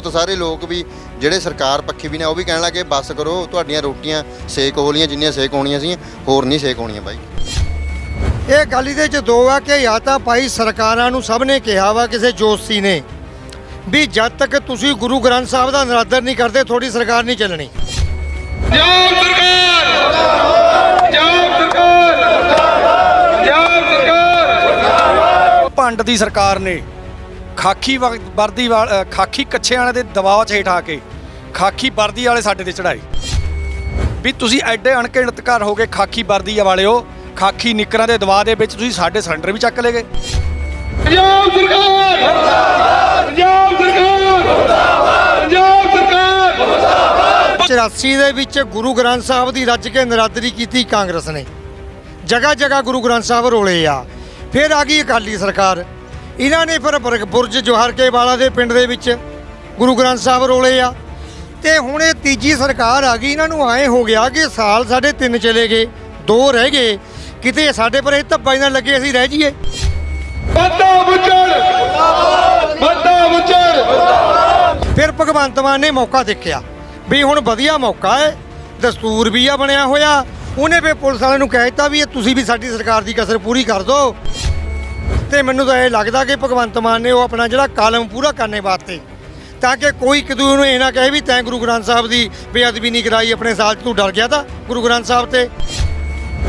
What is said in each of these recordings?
ਬਹੁਤ ਸਾਰੇ ਲੋਕ ਵੀ ਜਿਹੜੇ ਸਰਕਾਰ ਪੱਖੀ ਵੀ ਨੇ ਉਹ ਵੀ ਕਹਿਣ ਲੱਗੇ ਬਸ ਕਰੋ ਤੁਹਾਡੀਆਂ ਰੋਟੀਆਂ ਸੇਕ ਹੋਲੀਆਂ ਜਿੰਨੀਆਂ ਸੇਕ ਹੋਣੀਆਂ ਸੀ ਹੋਰ ਨਹੀਂ ਸੇਕ ਹੋਣੀਆਂ ਬਾਈ। ਇਹ ਗੱਲ ਇਹਦੇ ਚ ਦੋ ਆ ਕਿ ਜਾਂ ਤਾਂ ਭਾਈ ਸਰਕਾਰਾਂ ਨੂੰ ਸਭ ਨੇ ਕਿਹਾ ਵਾ ਕਿਸੇ ਜੋਸ਼ੀ ਨੇ ਵੀ ਜਦ ਤੱਕ ਤੁਸੀਂ ਗੁਰੂ ਗ੍ਰੰਥ ਸਾਹਿਬ ਦਾ ਨਰਾਦਰ ਨਹੀਂ ਕਰਦੇ ਤੁਹਾਡੀ ਸਰਕਾਰ ਨਹੀਂ ਚੱਲਣੀ। ਪੰਜਾਬ ਸਰਕਾਰ! ਪੰਜਾਬ ਸਰਕਾਰ! ਪੰਜਾਬ ਸਰਕਾਰ! ਭੰਡ ਦੀ ਸਰਕਾਰ ਨੇ ਖਾਕੀ ਵ- ਵਰਦੀ ਵਾਲ ਖਾਕੀ ਕੱਛੇ ਵਾਲੇ ਦੇ ਦਬਾਅ 'ਚ ਹੇਠਾ ਕੇ ਖਾਕੀ ਵਰਦੀ ਵਾਲੇ ਸਾਡੇ ਤੇ ਚੜਾਏ ਵੀ ਤੁਸੀਂ ਐਡੇ ਅਣਕਿਣਤ ਘਰ ਹੋ ਗਏ ਖਾਕੀ ਵਰਦੀ ਵਾਲਿਓ ਖਾਕੀ ਨਿੱਕਰਾਂ ਦੇ ਦਬਾਅ ਦੇ ਵਿੱਚ ਤੁਸੀਂ ਸਾਡੇ ਸਿਲੰਡਰ ਵੀ ਚੱਕ ਲੇਗੇ ਪੰਜਾਬ ਸਰਕਾਰ! ਪੰਜਾਬ ਸਰਕਾਰ! ਪੰਜਾਬ ਸਰਕਾਰ! 84 ਦੇ ਵਿੱਚ ਗੁਰੂ ਗ੍ਰੰਥ ਸਾਹਿਬ ਦੀ ਰੱਜ ਕੇ ਨਰਾਦਰੀ ਕੀਤੀ ਕਾਂਗਰਸ ਨੇ। ਜਗ੍ਹਾ ਜਗ੍ਹਾ ਗੁਰੂ ਗ੍ਰੰਥ ਸਾਹਿਬ ਰੋਲੇ ਆ। ਫਿਰ ਆ ਗਈ ਅਕਾਲੀ ਸਰਕਾਰ। ਇਹਨਾਂ ਨੇ ਫਿਰ ਬੁਰਜ ਜੋਹਰ ਕੇ ਵਾਲਾ ਦੇ ਪਿੰਡ ਦੇ ਵਿੱਚ ਗੁਰੂ ਗ੍ਰੰਥ ਸਾਹਿਬ ਰੋਲੇ ਆ। ਤੇ ਹੁਣ ਇਹ ਤੀਜੀ ਸਰਕਾਰ ਆ ਗਈ ਇਹਨਾਂ ਨੂੰ ਐ ਹੋ ਗਿਆ ਕਿ ਸਾਲ ਸਾਡੇ ਤਿੰਨ ਚਲੇ ਗਏ ਦੋ ਰਹਿ ਗਏ। ਕਿਤੇ ਸਾਡੇ ਪਰ ਇਹ ਧੱਬਾ ਹੀ ਨਾ ਲੱਗੇ ਅਸੀਂ ਰਹਿ ਜਾਈਏ। ਬੱਦਾ ਬੁੱਚੜ ਬੱਦਾ ਬੁੱਚੜ ਫਿਰ ਭਗਵੰਤ ਮਾਨ ਨੇ ਮੌਕਾ ਦੇਖਿਆ ਵੀ ਹੁਣ ਵਧੀਆ ਮੌਕਾ ਹੈ ਦਸਤੂਰ ਵੀ ਆ ਬਣਿਆ ਹੋਇਆ। ਉਹਨੇ ਵੀ ਪੁਲਿਸ ਵਾਲਿਆਂ ਨੂੰ ਕਹਿ ਦਿੱਤਾ ਵੀ ਇਹ ਤੁਸੀਂ ਵੀ ਸਾਡੀ ਸਰਕਾਰ ਦੀ ਕਸਰ ਪੂਰੀ ਕਰ ਦਿਓ। ਤੇ ਮੈਨੂੰ ਤਾਂ ਇਹ ਲੱਗਦਾ ਕਿ ਭਗਵੰਤ ਮਾਨ ਨੇ ਉਹ ਆਪਣਾ ਜਿਹੜਾ ਕਾਲਮ ਪੂਰਾ ਕਰਨੇ ਵਾਸਤੇ ਤਾਂ ਕਿ ਕੋਈ ਕਿਦੂ ਨੂੰ ਇਹ ਨਾ ਕਹੇ ਵੀ ਤੈਂ ਗੁਰੂ ਗ੍ਰੰਥ ਸਾਹਿਬ ਦੀ ਬੇਅਦਬੀ ਨਹੀਂ ਕਰਾਈ ਆਪਣੇ ਸਾਲ 'ਚ ਤੂੰ ਡਰ ਗਿਆ ਤਾਂ ਗੁਰੂ ਗ੍ਰੰਥ ਸਾਹਿਬ ਤੇ।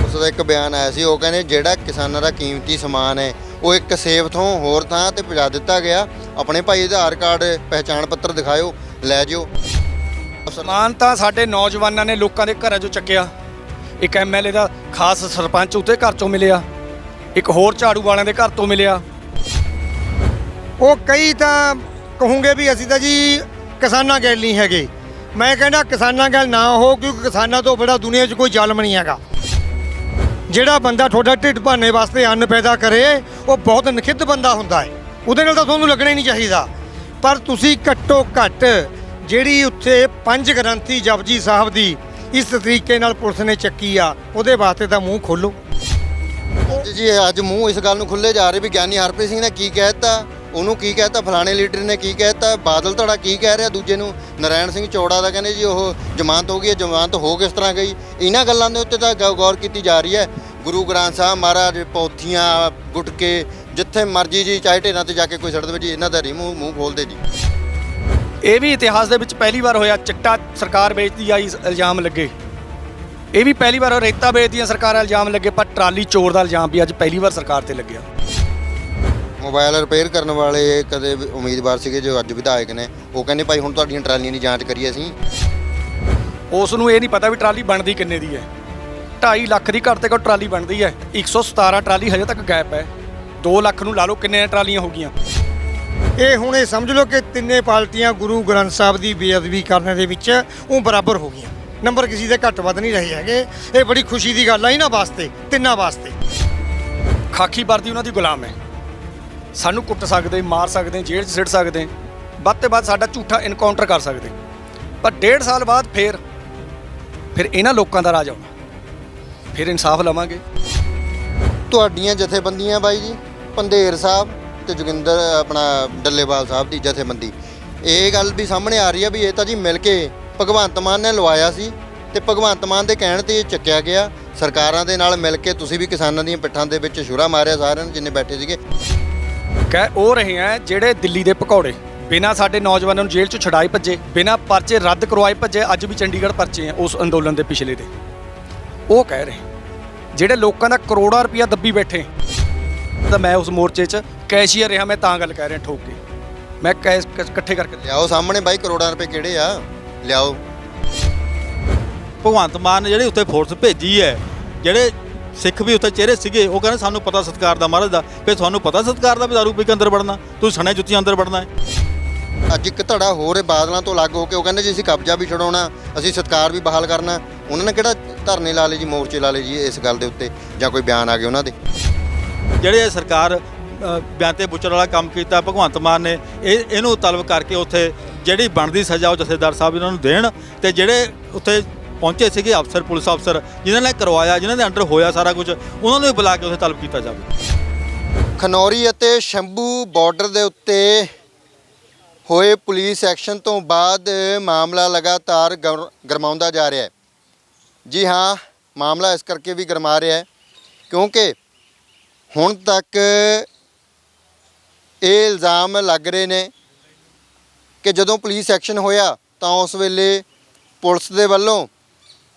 ਉਸ ਦਾ ਇੱਕ ਬਿਆਨ ਆਇਆ ਸੀ ਉਹ ਕਹਿੰਦੇ ਜਿਹੜਾ ਕਿਸਾਨਾਂ ਦਾ ਕੀਮਤੀ ਸਮਾਨ ਹੈ ਉਹ ਇੱਕ ਸੇਫ ਤੋਂ ਹੋਰ ਥਾਂ ਤੇ ਪਹੁੰਚਾ ਦਿੱਤਾ ਗਿਆ। ਆਪਣੇ ਭਾਈ ਆਧਾਰ ਕਾਰਡ ਪਹਿਚਾਣ ਪੱਤਰ ਦਿਖਾਇਓ ਲੈ ਜਿਓ। ਸਮਾਨ ਤਾਂ ਸਾਡੇ ਨੌਜਵਾਨਾਂ ਨੇ ਲੋਕਾਂ ਦੇ ਘਰਾਂ 'ਚੋਂ ਚੱਕਿਆ। ਇੱਕ ਐਮਐਲਏ ਦਾ ਖਾਸ ਸਰਪੰਚ ਉੱਤੇ ਘਰ 'ਚੋਂ ਮਿਲਿਆ। ਇੱਕ ਹੋਰ ਝਾੜੂ ਵਾਲਿਆਂ ਦੇ ਘਰ ਤੋਂ ਮਿਲਿਆ। ਉਹ ਕਈ ਤਾਂ ਕਹੂੰਗੇ ਵੀ ਅਸੀਂ ਤਾਂ ਜੀ ਕਿਸਾਨਾਂ ਗੱਲ ਨਹੀਂ ਹੈਗੇ। ਮੈਂ ਕਹਿੰਦਾ ਕਿਸਾਨਾਂ ਗੱਲ ਨਾ ਹੋ, ਕਿਉਂਕਿ ਕਿਸਾਨਾਂ ਤੋਂ ਬੜਾ ਦੁਨੀਆ 'ਚ ਕੋਈ ਜ਼ਾਲਮ ਨਹੀਂ ਹੈਗਾ। ਜਿਹੜਾ ਬੰਦਾ ਤੁਹਾਡਾ ਢਿੱਡ ਭਰਨੇ ਵਾਸਤੇ ਅੰਨ ਪੈਦਾ ਕਰੇ, ਉਹ ਬਹੁਤ ਨਖਿੱਧ ਬੰਦਾ ਹੁੰਦਾ ਹੈ। ਉਹਦੇ ਨਾਲ ਤਾਂ ਤੁਹਾਨੂੰ ਲੱਗਣਾ ਹੀ ਨਹੀਂ ਚਾਹੀਦਾ। ਪਰ ਤੁਸੀਂ ਘੱਟੋ ਘੱਟ ਜਿਹੜੀ ਉੱਥੇ ਪੰਜ ਗ੍ਰੰਥੀ ਜਪਜੀ ਸਾਹਿਬ ਦੀ ਇਸ ਤਰੀਕੇ ਨਾਲ ਪੁਲਿਸ ਨੇ ਚੱਕੀ ਆ, ਉਹਦੇ ਵਾਸਤੇ ਤਾਂ ਮੂੰਹ ਖੋਲੋ ਜੀ, ਅੱਜ ਮੂੰਹ ਇਸ ਗੱਲ ਨੂੰ ਖੁੱਲੇ ਜਾ ਰਹੇ ਵੀ ਗਿਆਨੀ ਹਰਪ੍ਰੀਤ ਸਿੰਘ ਨੇ ਕੀ ਕਹਿਤਾ ਉਹਨੂੰ ਕੀ ਕਹਿਤਾ ਫਲਾਣੇ ਲੀਡਰ ਨੇ ਕੀ ਕਹਿਤਾ ਬਾਦਲ ਧੜਾ ਕੀ ਕਹਿ ਰਿਹਾ? ਦੂਜੇ ਨੂੰ ਨਰਾਇਣ ਸਿੰਘ ਚੌੜਾ ਦਾ ਕਹਿੰਦੇ ਜੀ, ਉਹ ਜ਼ਮਾਨਤ ਹੋ ਗਈ ਹੈ, ਜ਼ਮਾਨਤ ਹੋ ਕਿਸ ਤਰ੍ਹਾਂ ਗਈ? ਇਹਨਾਂ ਗੱਲਾਂ ਦੇ ਉੱਤੇ ਤਾਂ ਗੌ- ਗੌਰ ਕੀਤੀ ਜਾ ਰਹੀ ਹੈ। ਗੁਰੂ ਗ੍ਰੰਥ ਸਾਹਿਬ ਮਹਾਰਾਜ ਪੌਥੀਆਂ, ਗੁਟਕੇ, ਜਿੱਥੇ ਮਰਜ਼ੀ ਜੀ, ਚਾਹੇ ਢੇਰਾਂ ਤੇ ਜਾ ਕੇ ਕੋਈ ਸੜ ਦੇਵੇ ਜੀ ਇਹਨਾਂ ਦਾ ਰੀ ਮੂੰਹ ਮੂੰਹ ਖੋਲਦੇ ਜੀ। ਇਹ ਵੀ ਇਤਿਹਾਸ ਦੇ ਵਿੱਚ ਪਹਿਲੀ ਵਾਰ ਹੋਇਆ, ਚਿੱਟਾ ਸਰਕਾਰ ਵੇਚਦੀ ਆਈ ਇਲਜ਼ਾਮ ਲੱਗੇ। ਇਹ ਵੀ ਪਹਿਲੀ ਵਾਰ ਰੇਤਾ ਵੇਚਦੀਆਂ ਸਰਕਾਰਾਂ ਇਲਜ਼ਾਮ ਲੱਗੇ ਪਰ ਟਰਾਲੀ ਚੋਰ ਦਾ ਇਲਜ਼ਾਮ ਵੀ ਅੱਜ ਪਹਿਲੀ ਵਾਰ ਸਰਕਾਰ ਤੇ ਲੱਗਿਆ। ਮੋਬਾਈਲ ਰਿਪੇਅਰ ਕਰਨ ਵਾਲੇ ਕਦੇ ਵੀ ਉਮੀਦਵਾਰ ਸੀਗੇ ਜੋ ਅੱਜ ਵਿਧਾਇਕ ਨੇ ਉਹ ਕਹਿੰਦੇ ਭਾਈ ਹੁਣ ਤੁਹਾਡੀਆਂ ਟਰਾਲੀਆਂ ਦੀ ਜਾਂਚ ਕਰੀਏ ਅਸੀਂ। ਉਸ ਨੂੰ ਇਹ ਨਹੀਂ ਪਤਾ ਵੀ ਟਰਾਲੀ ਬਣਦੀ ਕਿੰਨੇ ਦੀ ਹੈ। 2.5 ਲੱਖ ਦੀ ਘੱਟ ਤੇ ਘੱਟ ਟਰਾਲੀ ਬਣਦੀ ਹੈ 117 ਟਰਾਲੀ ਹਜੇ ਤੱਕ ਗੈਪ ਹੈ। 2 ਲੱਖ ਨੂੰ ਲਾ ਲਓ ਕਿੰਨੇ ਟਰਾਲੀਆਂ ਹੋ ਗਈਆਂ। ਇਹ ਹੁਣ ਇਹ ਸਮਝ ਲਓ ਕਿ ਤਿੰਨੇ ਪਾਰਟੀਆਂ ਗੁਰੂ ਗ੍ਰੰਥ ਸਾਹਿਬ ਦੀ ਬੇਅਦਬੀ ਕਰਨ ਦੇ ਵਿੱਚ ਉਹ ਬਰਾਬਰ ਹੋ ਗਈਆਂ। ਨੰਬਰ ਕਿਸੇ ਦੇ ਘੱਟ ਵੱਧ ਨਹੀਂ ਰਹੇ ਹੈਗੇ। ਇਹ ਬੜੀ ਖੁਸ਼ੀ ਦੀ ਗੱਲ ਆ ਇਹਨਾਂ ਵਾਸਤੇ ਤਿੰਨਾਂ ਵਾਸਤੇ। ਖਾਕੀ ਵਰਦੀ ਉਹਨਾਂ ਦੀ ਗੁਲਾਮ ਹੈ। ਸਾਨੂੰ ਕੁੱਟ ਸਕਦੇ ਮਾਰ ਸਕਦੇ ਜੇਲ੍ਹ 'ਚ ਸਿੱਟ ਸਕਦੇ ਵੱਧ ਤੇ ਵੱਧ ਸਾਡਾ ਝੂਠਾ ਇਨਕਾਊਂਟਰ ਕਰ ਸਕਦੇ। ਪਰ ਡੇਢ ਸਾਲ ਬਾਅਦ ਫੇਰ ਫਿਰ ਇਹਨਾਂ ਲੋਕਾਂ ਦਾ ਰਾਜ ਆਉਣਾ। ਫਿਰ ਇਨਸਾਫ ਲਵਾਂਗੇ। ਤੁਹਾਡੀਆਂ ਜਥੇਬੰਦੀਆਂ ਬਾਈ ਜੀ ਪੰਧੇਰ ਸਾਹਿਬ ਤੇ ਜੋਗਿੰਦਰ ਆਪਣਾ ਡੱਲੇਵਾਲ ਸਾਹਿਬ ਦੀ ਜਥੇਬੰਦੀ। ਇਹ ਗੱਲ ਵੀ ਸਾਹਮਣੇ ਆ ਰਹੀ ਹੈ ਵੀ ਇਹ ਤਾਂ ਜੀ ਮਿਲ ਕੇ ਭਗਵੰਤ ਮਾਨ ਨੇ ਲਵਾਇਆ ਸੀ ਤੇ ਭਗਵੰਤ ਮਾਨ ਦੇ ਕਹਿਣ ਤੇ ਇਹ ਚੱਕਿਆ ਗਿਆ। ਸਰਕਾਰਾਂ ਦੇ ਨਾਲ ਮਿਲ ਕੇ ਤੁਸੀਂ ਵੀ ਕਿਸਾਨਾਂ ਦੀਆਂ ਪਿੱਠਾਂ ਦੇ ਵਿੱਚ ਛੁਰਾ ਮਾਰਿਆ ਸਾਰਿਆਂ ਨੇ ਜਿੰਨੇ ਬੈਠੇ ਸੀਗੇ। ਕਹਿ ਉਹ ਰਹੇ ਆ ਜਿਹੜੇ ਦਿੱਲੀ ਦੇ ਪਕੌੜੇ ਬਿਨਾਂ ਸਾਡੇ ਨੌਜਵਾਨਾਂ ਨੂੰ ਜੇਲ੍ਹ 'ਚੋਂ ਛਡਾਈ ਭੱਜੇ ਬਿਨਾਂ ਪਰਚੇ ਰੱਦ ਕਰਵਾਏ ਭੱਜੇ ਅੱਜ ਵੀ ਚੰਡੀਗੜ੍ਹ ਪਰਚੇ ਆ ਉਸ ਅੰਦੋਲਨ ਦੇ ਪਿਛਲੇ ਦੇ। ਉਹ ਕਹਿ ਰਹੇ ਜਿਹੜੇ ਲੋਕਾਂ ਦਾ ਕਰੋੜਾਂ ਰੁਪਇਆ ਦੱਬੀ ਬੈਠੇ ਤਾਂ ਮੈਂ ਉਸ ਮੋਰਚੇ 'ਚ ਕੈਸ਼ੀਅਰ ਰਿਹਾ ਮੈਂ ਤਾਂ ਗੱਲ ਕਹਿ ਰਿਹਾ ਠੋਕ ਕੇ। ਮੈਂ ਕੈਸ਼ ਇਕੱਠੇ ਕਰਕੇ ਲਿਆਓ ਸਾਹਮਣੇ ਬਾਈ ਕਰੋੜਾਂ ਰੁਪਏ ਕਿਹੜੇ ਆ? ਲਿਆਓ। ਭਗਵੰਤ ਮਾਨ ਨੇ ਜਿਹੜੀ ਉੱਥੇ ਫੋਰਸ ਭੇਜੀ ਹੈ ਜਿਹੜੇ ਸਿੱਖ ਵੀ ਉੱਥੇ ਚਿਹਰੇ ਸੀਗੇ ਉਹ ਕਹਿੰਦੇ ਸਾਨੂੰ ਪਤਾ ਸਤਕਾਰ ਦਾ ਮਹਾਰਾਜ ਦਾ ਫਿਰ ਤੁਹਾਨੂੰ ਪਤਾ ਸਤਕਾਰ ਦਾ ਵੀ ਦਾਰੂ ਪੀ ਕੇ ਅੰਦਰ ਵੜਨਾ ਤੁਸੀਂ ਸਣੇ ਜੁੱਤੀਆਂ ਅੰਦਰ ਵੜਨਾ ਹੈ। ਅੱਜ ਇੱਕ ਧੜਾ ਹੋਰ ਹੈ ਬਾਦਲਾਂ ਤੋਂ ਅਲੱਗ ਹੋ ਕੇ ਉਹ ਕਹਿੰਦੇ ਜੀ ਅਸੀਂ ਕਬਜ਼ਾ ਵੀ ਛਡਾਉਣਾ ਅਸੀਂ ਸਤਕਾਰ ਵੀ ਬਹਾਲ ਕਰਨਾ। ਉਹਨਾਂ ਨੇ ਕਿਹੜਾ ਧਰਨੇ ਲਾ ਲਏ ਜੀ ਮੋਰਚੇ ਲਾ ਲਏ ਜੀ ਇਸ ਗੱਲ ਦੇ ਉੱਤੇ ਜਾਂ ਕੋਈ ਬਿਆਨ ਆ ਗਏ ਉਹਨਾਂ ਦੇ? ਜਿਹੜੇ ਸਰਕਾਰ ਬਿਆਨ ਤੇ ਬੁੱਚੜ ਵਾਲਾ ਕੰਮ ਕੀਤਾ ਭਗਵੰਤ ਮਾਨ ਨੇ ਇਹ ਇਹਨੂੰ ਤਲਬ ਕਰਕੇ ਉੱਥੇ ਜਿਹੜੀ ਬਣਦੀ ਸਜ਼ਾ ਉਹ ਜਥੇਦਾਰ ਸਾਹਿਬ ਇਹਨਾਂ ਨੂੰ ਦੇਣ ਤੇ ਜਿਹੜੇ ਉੱਥੇ ਪਹੁੰਚੇ ਸੀਗੇ ਅਫਸਰ, ਪੁਲਿਸ ਅਫਸਰ, ਜਿਨ੍ਹਾਂ ਨੇ ਕਰਵਾਇਆ, ਜਿਨ੍ਹਾਂ ਦੇ ਅੰਡਰ ਹੋਇਆ ਸਾਰਾ ਕੁਝ, ਉਹਨਾਂ ਨੂੰ ਬੁਲਾ ਕੇ ਉੱਥੇ ਤਲਬ ਕੀਤਾ ਜਾਵੇ। ਖਨੌਰੀ ਅਤੇ ਸ਼ੰਭੂ ਬਾਰਡਰ ਦੇ ਉੱਤੇ ਹੋਏ ਪੁਲਿਸ ਐਕਸ਼ਨ ਤੋਂ ਬਾਅਦ ਮਾਮਲਾ ਲਗਾਤਾਰ ਗਰਮਾਉਂਦਾ ਜਾ ਰਿਹਾ ਹੈ। ਜੀ ਹਾਂ, ਮਾਮਲਾ ਇਸ ਕਰਕੇ ਵੀ ਗਰਮਾ ਰਿਹਾ ਹੈ ਕਿਉਂਕਿ ਹੁਣ ਤੱਕ ਇਹ ਇਲਜ਼ਾਮ ਲੱਗ ਰਹੇ ਨੇ ਕਿ ਜਦੋਂ ਪੁਲਿਸ ਐਕਸ਼ਨ ਹੋਇਆ ਤਾਂ ਉਸ ਵੇਲੇ ਪੁਲਿਸ ਦੇ ਵੱਲੋਂ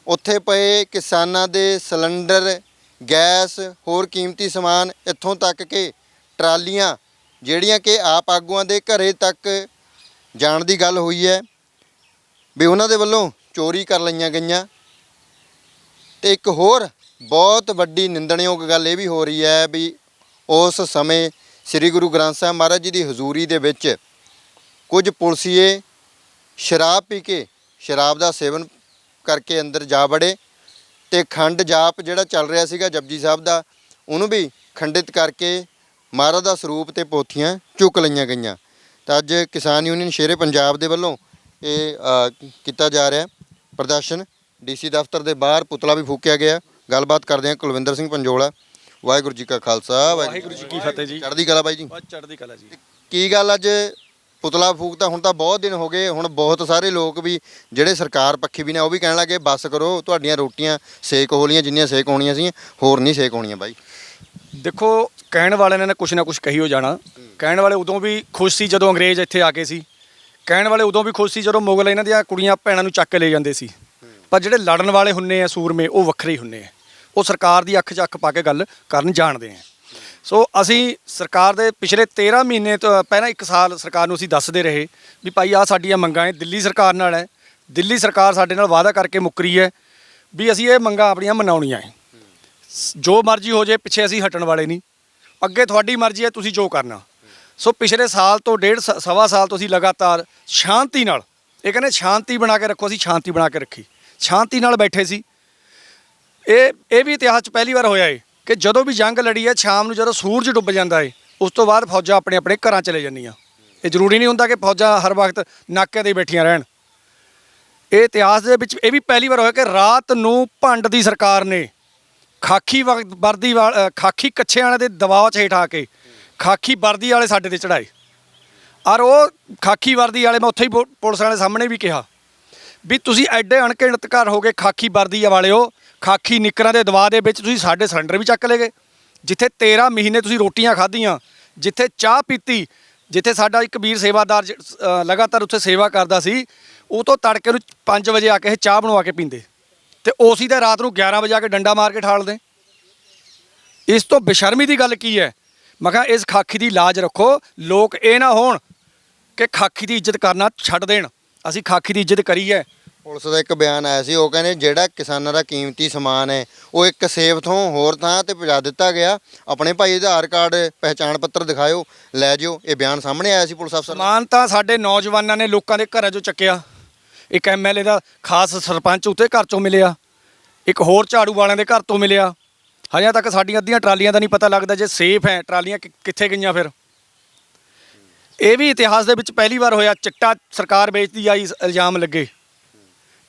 ਉੱਥੇ ਪਏ ਕਿਸਾਨਾਂ ਦੇ ਸਿਲੰਡਰ, ਗੈਸ, ਹੋਰ ਕੀਮਤੀ ਸਮਾਨ ਇੱਥੋਂ ਤੱਕ ਕਿ ਟਰਾਲੀਆਂ, ਜਿਹੜੀਆਂ ਕਿ ਆਪ ਆਗੂਆਂ ਦੇ ਘਰੇ ਤੱਕ ਜਾਣ ਦੀ ਗੱਲ ਹੋਈ ਹੈ, ਵੀ ਉਹਨਾਂ ਦੇ ਵੱਲੋਂ ਚੋਰੀ ਕਰ ਲਈਆਂ ਗਈਆਂ। ਤੇ ਇੱਕ ਹੋਰ ਬਹੁਤ ਵੱਡੀ ਨਿੰਦਣਯੋਗ ਗੱਲ ਇਹ ਵੀ ਹੋ ਰਹੀ ਹੈ ਵੀ ਉਸ ਸਮੇਂ ਸ੍ਰੀ ਗੁਰੂ ਗ੍ਰੰਥ ਸਾਹਿਬ ਮਹਾਰਾਜ ਜੀ ਦੀ ਹਜ਼ੂਰੀ ਦੇ ਵਿੱਚ ਕੁਝ ਪੁਲਸੀਏ ਸ਼ਰਾਬ ਪੀ ਕੇ ਸ਼ਰਾਬ ਦਾ ਸੇਵਨ ਕਰਕੇ ਅੰਦਰ ਜਾ ਵੜੇ ਤੇ ਖੰਡ ਜਾਪ ਜਿਹੜਾ ਚੱਲ ਰਿਹਾ ਸੀਗਾ ਜਪਜੀ ਸਾਹਿਬ ਦਾ ਉਹਨੂੰ ਵੀ ਖੰਡਿਤ ਕਰਕੇ ਮਹਾਰਾਜ ਦਾ ਸਰੂਪ ਤੇ ਪੋਥੀਆਂ ਚੁੱਕ ਲਈਆਂ ਗਈਆਂ। ਤਾਂ ਅੱਜ ਕਿਸਾਨ ਯੂਨੀਅਨ ਸ਼ੇਰੇ ਪੰਜਾਬ ਦੇ ਵੱਲੋਂ ਇਹ ਕੀਤਾ ਜਾ ਰਿਹਾ ਪ੍ਰਦਰਸ਼ਨ। ਡੀਸੀ ਦਫ਼ਤਰ ਦੇ ਬਾਹਰ ਪੁਤਲਾ ਵੀ ਫੂਕਿਆ ਗਿਆ। ਗੱਲਬਾਤ ਕਰਦੇ ਹਾਂ ਕੁਲਵਿੰਦਰ ਸਿੰਘ ਪੰਜੋਲਾ। ਵਾਹਿਗੁਰੂ ਜੀ ਕਾ ਖਾਲਸਾ ਵਾਹਿਗੁਰੂ ਜੀ ਕੀ ਫਤਿਹ ਜੀ। ਚੜ੍ਹਦੀ ਕਲਾ ਬਾਈ ਜੀ। ਚੜ੍ਹਦੀ ਕਲਾ ਜੀ। ਕੀ ਗੱਲ ਅੱਜ ਪੁਤਲਾ ਫੂਕ ਤਾਂ ਹੁਣ ਤਾਂ ਬਹੁਤ ਦਿਨ ਹੋ ਗਏ, ਹੁਣ ਬਹੁਤ ਸਾਰੇ ਲੋਕ ਵੀ ਜਿਹੜੇ ਸਰਕਾਰ ਪੱਖੀ ਵੀ ਨੇ ਉਹ ਵੀ ਕਹਿਣ ਲੱਗੇ, ਬਸ ਕਰੋ, ਤੁਹਾਡੀਆਂ ਰੋਟੀਆਂ ਸੇਕ ਹੋ ਲੀਆਂ ਜਿੰਨੀਆਂ ਸੇਕ ਹੋਣੀਆਂ ਸੀ, ਹੋਰ ਨਹੀਂ ਸੇਕ ਹੋਣੀਆਂ ਬਾਈ। ਦੇਖੋ, ਕਹਿਣ ਵਾਲਿਆਂ ਨੇ ਕੁਛ ਨਾ ਕੁਛ ਕਹੀ ਹੋ ਜਾਣਾ। ਕਹਿਣ ਵਾਲੇ ਉਦੋਂ ਵੀ ਖੁਸ਼ ਸੀ ਜਦੋਂ ਅੰਗਰੇਜ਼ ਇੱਥੇ ਆ ਕੇ ਸੀ। ਕਹਿਣ ਵਾਲੇ ਉਦੋਂ ਵੀ ਖੁਸ਼ ਸੀ ਜਦੋਂ ਮੁਗਲ ਇਹਨਾਂ ਦੀਆਂ ਕੁੜੀਆਂ ਭੈਣਾਂ ਨੂੰ ਚੱਕ ਕੇ ਲੈ ਜਾਂਦੇ ਸੀ। ਪਰ ਜਿਹੜੇ ਲੜਨ ਵਾਲੇ ਹੁੰਨੇ ਆ ਸੂਰਮੇ, ਉਹ ਵੱਖਰੇ ਹੀ ਹੁੰਨੇ ਆ। ਉਹ ਸਰਕਾਰ ਦੀ ਅੱਖ 'ਚ ਅੱਖ ਪਾ ਕੇ ਗੱਲ ਕਰਨ ਜਾਣਦੇ ਆ। ਸੋ ਅਸੀਂ ਸਰਕਾਰ ਦੇ ਪਿਛਲੇ 13 ਮਹੀਨੇ ਤੋਂ ਪਹਿਲਾਂ 1 ਸਾਲ ਸਰਕਾਰ ਨੂੰ ਅਸੀਂ ਦੱਸਦੇ ਰਹੇ ਵੀ ਭਾਈ ਆ ਸਾਡੀਆਂ ਮੰਗਾਂ ਹੈ ਦਿੱਲੀ ਸਰਕਾਰ ਨਾਲ ਹੈ। ਦਿੱਲੀ ਸਰਕਾਰ ਸਾਡੇ ਨਾਲ ਵਾਅਦਾ ਕਰਕੇ ਮੁੱਕਰੀ ਹੈ ਵੀ ਅਸੀਂ ਇਹ ਮੰਗਾਂ ਆਪਣੀਆਂ ਮਨਾਉਣੀਆਂ ਹੈ। ਜੋ ਮਰਜ਼ੀ ਹੋ ਜੇ, ਪਿੱਛੇ ਅਸੀਂ ਹਟਣ ਵਾਲੇ ਨਹੀਂ। ਅੱਗੇ ਤੁਹਾਡੀ ਮਰਜ਼ੀ ਹੈ, ਤੁਸੀਂ ਜੋ ਕਰਨਾ। ਸੋ ਪਿਛਲੇ ਸਾਲ ਤੋਂ ਡੇਢ ਸ- ਸਵਾ ਸਾਲ ਤੋਂ ਅਸੀਂ ਲਗਾਤਾਰ ਸ਼ਾਂਤੀ ਨਾਲ, ਇਹ ਕਹਿੰਦੇ ਸ਼ਾਂਤੀ ਬਣਾ ਕੇ ਰੱਖੋ, ਅਸੀਂ ਸ਼ਾਂਤੀ ਬਣਾ ਕੇ ਰੱਖੀ। ਸ਼ਾਂਤੀ ਨਾਲ ਬੈਠੇ ਸੀ। ਇਹ ਇਹ ਵੀ ਇਤਿਹਾਸ 'ਚ ਪਹਿਲੀ ਵਾਰ ਹੋਇਆ ਏ। ਕਿ ਜਦੋਂ ਵੀ ਜੰਗ ਲੜੀ ਹੈ ਸ਼ਾਮ ਨੂੰ ਜਦੋਂ ਸੂਰਜ ਡੁੱਬ ਜਾਂਦਾ ਏ ਉਸ ਤੋਂ ਬਾਅਦ ਫੌਜਾਂ ਆਪਣੇ ਆਪਣੇ ਘਰਾਂ ਚਲੇ ਜਾਂਦੀਆਂ। ਇਹ ਜ਼ਰੂਰੀ ਨਹੀਂ ਹੁੰਦਾ ਕਿ ਫੌਜਾਂ ਹਰ ਵਕਤ ਨਾਕੇ ਤੇ ਹੀ ਬੈਠੀਆਂ ਰਹਿਣ। ਇਹ ਇਤਿਹਾਸ ਦੇ ਵਿੱਚ ਇਹ ਵੀ ਪਹਿਲੀ ਵਾਰ ਹੋਇਆ ਕਿ ਰਾਤ ਨੂੰ ਭੰਡ ਦੀ ਸਰਕਾਰ ਨੇ ਖਾਕੀ ਵਗ- ਵਰਦੀ ਵਾਲ ਅ, ਖਾਕੀ ਕੱਛੇ ਵਾਲੇ ਦੇ ਦਬਾਅ 'ਚ ਹੇਠ ਆ ਕੇ ਖਾਕੀ ਵਰਦੀ ਵਾਲੇ ਸਾਡੇ ਤੇ ਚੜਾਏ ਔਰ ਉਹ ਖਾਕੀ ਵਰਦੀ ਵਾਲੇ ਮੈਂ ਉੱਥੇ ਹੀ ਪੁ- ਪੁਲਿਸ ਵਾਲੇ ਸਾਹਮਣੇ ਵੀ ਕਿਹਾ ਵੀ ਤੁਸੀਂ ਐਡੇ ਅਣਕਿਣਤ ਘਰ ਹੋ ਗਏ ਖਾਕੀ ਵਰਦੀ ਵਾਲਿਓ ਖਾਕੀ ਨਿੱਕਰਾਂ ਦੇ ਦਬਾਅ ਦੇ ਵਿੱਚ ਤੁਸੀਂ ਸਾਡੇ ਸਿਲੰਡਰ ਵੀ ਚੱਕ ਲੇਗੇ ਜਿੱਥੇ 13 ਮਹੀਨੇ ਤੁਸੀਂ ਰੋਟੀਆਂ ਖਾਧੀਆਂ, ਜਿੱਥੇ ਚਾਹ ਪੀਤੀ, ਜਿੱਥੇ ਸਾਡਾ ਇੱਕ ਵੀਰ ਸੇਵਾਦਾਰ ਲਗਾਤਾਰ ਉੱਥੇ ਸੇਵਾ ਕਰਦਾ ਸੀ, ਉਹ ਤੋਂ ਤੜਕੇ ਨੂੰ 5 ਵਜੇ ਆ ਕੇ ਇਹ ਚਾਹ ਬਣਵਾ ਕੇ ਪੀਂਦੇ। ਤੇ ਉਸੀ ਦਾ ਰਾਤ ਨੂੰ 11 ਵਜੇ ਆ ਕੇ ਡੰਡਾ ਮਾਰ ਕੇ ਠਾਲਦੇ ਇਸ ਤੋਂ ਬੇਸ਼ਰਮੀ ਦੀ ਗੱਲ ਕੀ ਹੈ? ਮੈਂ ਕਿਹਾ, ਇਸ ਖਾਕੀ ਦੀ ਲਾਜ ਰੱਖੋ, ਲੋਕ ਇਹ ਨਾ ਹੋਣ ਕਿ ਖਾਕੀ ਦੀ ਇੱਜ਼ਤ ਕਰਨਾ ਛੱਡ ਦੇਣ। ਅਸੀਂ ਖਾਕੀ ਦੀ ਇੱਜ਼ਤ ਕਰੀ ਹੈ। ਪੁਲਿਸ ਦਾ ਇੱਕ ਬਿਆਨ ਆਇਆ ਸੀ, ਉਹ ਕਹਿੰਦੇ ਜਿਹੜਾ ਕਿਸਾਨਾਂ ਦਾ ਕੀਮਤੀ ਸਮਾਨ ਹੈ, ਉਹ ਇੱਕ ਸੇਫ ਤੋਂ ਹੋਰ ਥਾਂ ਤੇ ਪਹੁੰਚਾ ਦਿੱਤਾ ਗਿਆ। ਆਪਣੇ ਭਾਈ ਆਧਾਰ ਕਾਰਡ ਪਹਿਚਾਣ ਪੱਤਰ ਦਿਖਾਇਓ, ਲੈ ਜਿਓ, ਇਹ ਬਿਆਨ ਸਾਹਮਣੇ ਆਇਆ ਸੀ ਪੁਲਿਸ ਅਫਸਰ ਦਾ। ਸਮਾਨ ਤਾਂ ਸਾਡੇ ਨੌਜਵਾਨਾਂ ਨੇ ਲੋਕਾਂ ਦੇ ਘਰਾਂ 'ਚੋਂ ਚੱਕਿਆ। ਇੱਕ ਐਮਐਲਏ ਦਾ ਖਾਸ ਸਰਪੰਚ ਉੱਤੇ ਘਰ 'ਚੋਂ ਮਿਲਿਆ। ਇੱਕ ਹੋਰ ਝਾੜੂ ਵਾਲਿਆਂ ਦੇ ਘਰ ਤੋਂ ਮਿਲਿਆ। ਹਜੇ ਤੱਕ ਸਾਡੀਆਂ ਅੱਧੀਆਂ ਟਰਾਲੀਆਂ ਦਾ ਨਹੀਂ ਪਤਾ ਲੱਗਦਾ ਜੇ ਸੇਫ ਹੈ, ਟਰਾਲੀਆਂ ਕਿ- ਕਿੱਥੇ ਗਈਆਂ ਫਿਰ। ਇਹ ਵੀ ਇਤਿਹਾਸ ਦੇ ਵਿੱਚ ਪਹਿਲੀ ਵਾਰ ਹੋਇਆ, ਚਿੱਟਾ ਸਰਕਾਰ ਵੇਚਦੀ ਆਈ ਇਲਜ਼ਾਮ ਲੱਗੇ।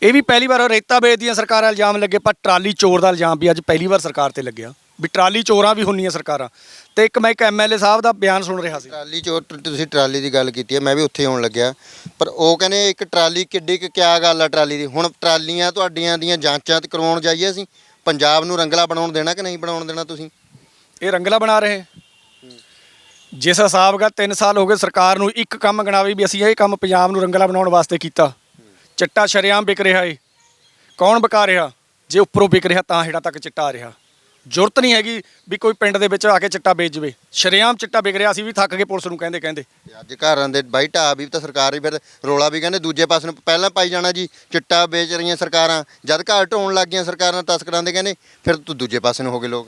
ਇਹ ਵੀ ਪਹਿਲੀ ਵਾਰ ਰੇਤਾ ਵੇਚਦੀਆਂ ਸਰਕਾਰਾਂ ਇਲਜ਼ਾਮ ਲੱਗੇ ਪਰ ਟਰਾਲੀ ਚੋਰ ਦਾ ਇਲਜ਼ਾਮ ਵੀ ਅੱਜ ਪਹਿਲੀ ਵਾਰ ਸਰਕਾਰ ਤੇ ਲੱਗਿਆ। ਵੀ ਟਰਾਲੀ ਚੋਰਾਂ ਵੀ ਹੁੰਦੀਆਂ ਸਰਕਾਰਾਂ। ਤੇ ਇੱਕ ਮੈਂ ਇੱਕ ਐਮਐਲਏ ਸਾਹਿਬ ਦਾ ਬਿਆਨ ਸੁਣ ਰਿਹਾ ਸੀ। ਟਰਾਲੀ ਚੋਰ ਤੁਸੀਂ ਟਰਾਲੀ ਦੀ ਗੱਲ ਕੀਤੀ ਹੈ ਮੈਂ ਵੀ ਉੱਥੇ ਆਉਣ ਲੱਗਿਆ। ਪਰ ਉਹ ਕਹਿੰਦੇ ਇੱਕ ਟਰਾਲੀ ਕਿੱਡੀ ਕੁ ਕਿਆ ਗੱਲ ਆ ਟਰਾਲੀ ਦੀ। ਹੁਣ ਟਰਾਲੀਆਂ ਤੁਹਾਡੀਆਂ ਦੀਆਂ ਜਾਂਚਾਂ ਤੇ ਕਰਵਾਉਣ ਜਾਈਏ ਅਸੀਂ। ਪੰਜਾਬ ਨੂੰ ਰੰਗਲਾ ਬਣਾਉਣ ਦੇਣਾ ਕਿ ਨਹੀਂ ਬਣਾਉਣ ਦੇਣਾ ਤੁਸੀਂ? ਇਹ ਰੰਗਲਾ ਬਣਾ ਰਹੇ। ਜਿਸ ਹਿਸਾਬ ਨਾਲ 3 ਸਾਲ ਹੋ ਗਏ ਸਰਕਾਰ ਨੂੰ ਇੱਕ ਕੰਮ ਗਣਾਵੇ ਵੀ ਅਸੀਂ ਇਹ ਕੰਮ ਪੰਜਾਬ ਨੂੰ ਰੰਗਲਾ ਬਣਾਉਣ ਵਾਸਤੇ ਕੀਤਾ। ਚਿੱਟਾ ਸ਼ਰੇਆਮ ਵਿਕ ਰਿਹਾ ਏ। ਕੌਣ ਵਿਕਾ ਰਿਹਾ? ਜੇ ਉੱਪਰੋਂ ਵਿਕ ਰਿਹਾ ਤਾਂ ਹੇਠਾਂ ਤੱਕ ਚਿੱਟਾ ਆ ਰਿਹਾ। ਜ਼ਰੂਰਤ ਨਹੀਂ ਹੈਗੀ ਵੀ ਕੋਈ ਪਿੰਡ ਦੇ ਵਿੱਚ ਆ ਕੇ ਚਿੱਟਾ ਵੇਚ ਜਵੇ। ਸ਼ਰੇਆਮ ਚਿੱਟਾ ਵਿਕ ਰਿਹਾ ਅਸੀਂ ਵੀ ਥੱਕ ਗਏ ਪੁਲਿਸ ਨੂੰ ਕਹਿੰਦੇ ਕਹਿੰਦੇ। ਅੱਜ ਘਰਾਂ ਦੇ ਬਾਈ ਢਾਹ ਵੀ ਤਾਂ ਸਰਕਾਰ ਹੀ ਫਿਰ ਰੋਲਾ ਵੀ ਕਹਿੰਦੇ ਦੂਜੇ ਪਾਸੇ ਨੂੰ ਪਹਿਲਾਂ ਪਾਈ ਜਾਣਾ ਜੀ ਚਿੱਟਾ ਵੇਚ ਰਹੀਆਂ ਸਰਕਾਰਾਂ। ਜਦ ਘਰ ਢੋਣ ਲੱਗ ਗਈਆਂ ਸਰਕਾਰਾਂ ਤਸਕਰਾਂ ਦੇ ਕਹਿੰਦੇ ਫਿਰ ਤੂੰ ਦੂਜੇ ਪਾਸੇ ਨੂੰ ਹੋ ਗਏ ਲੋਕ।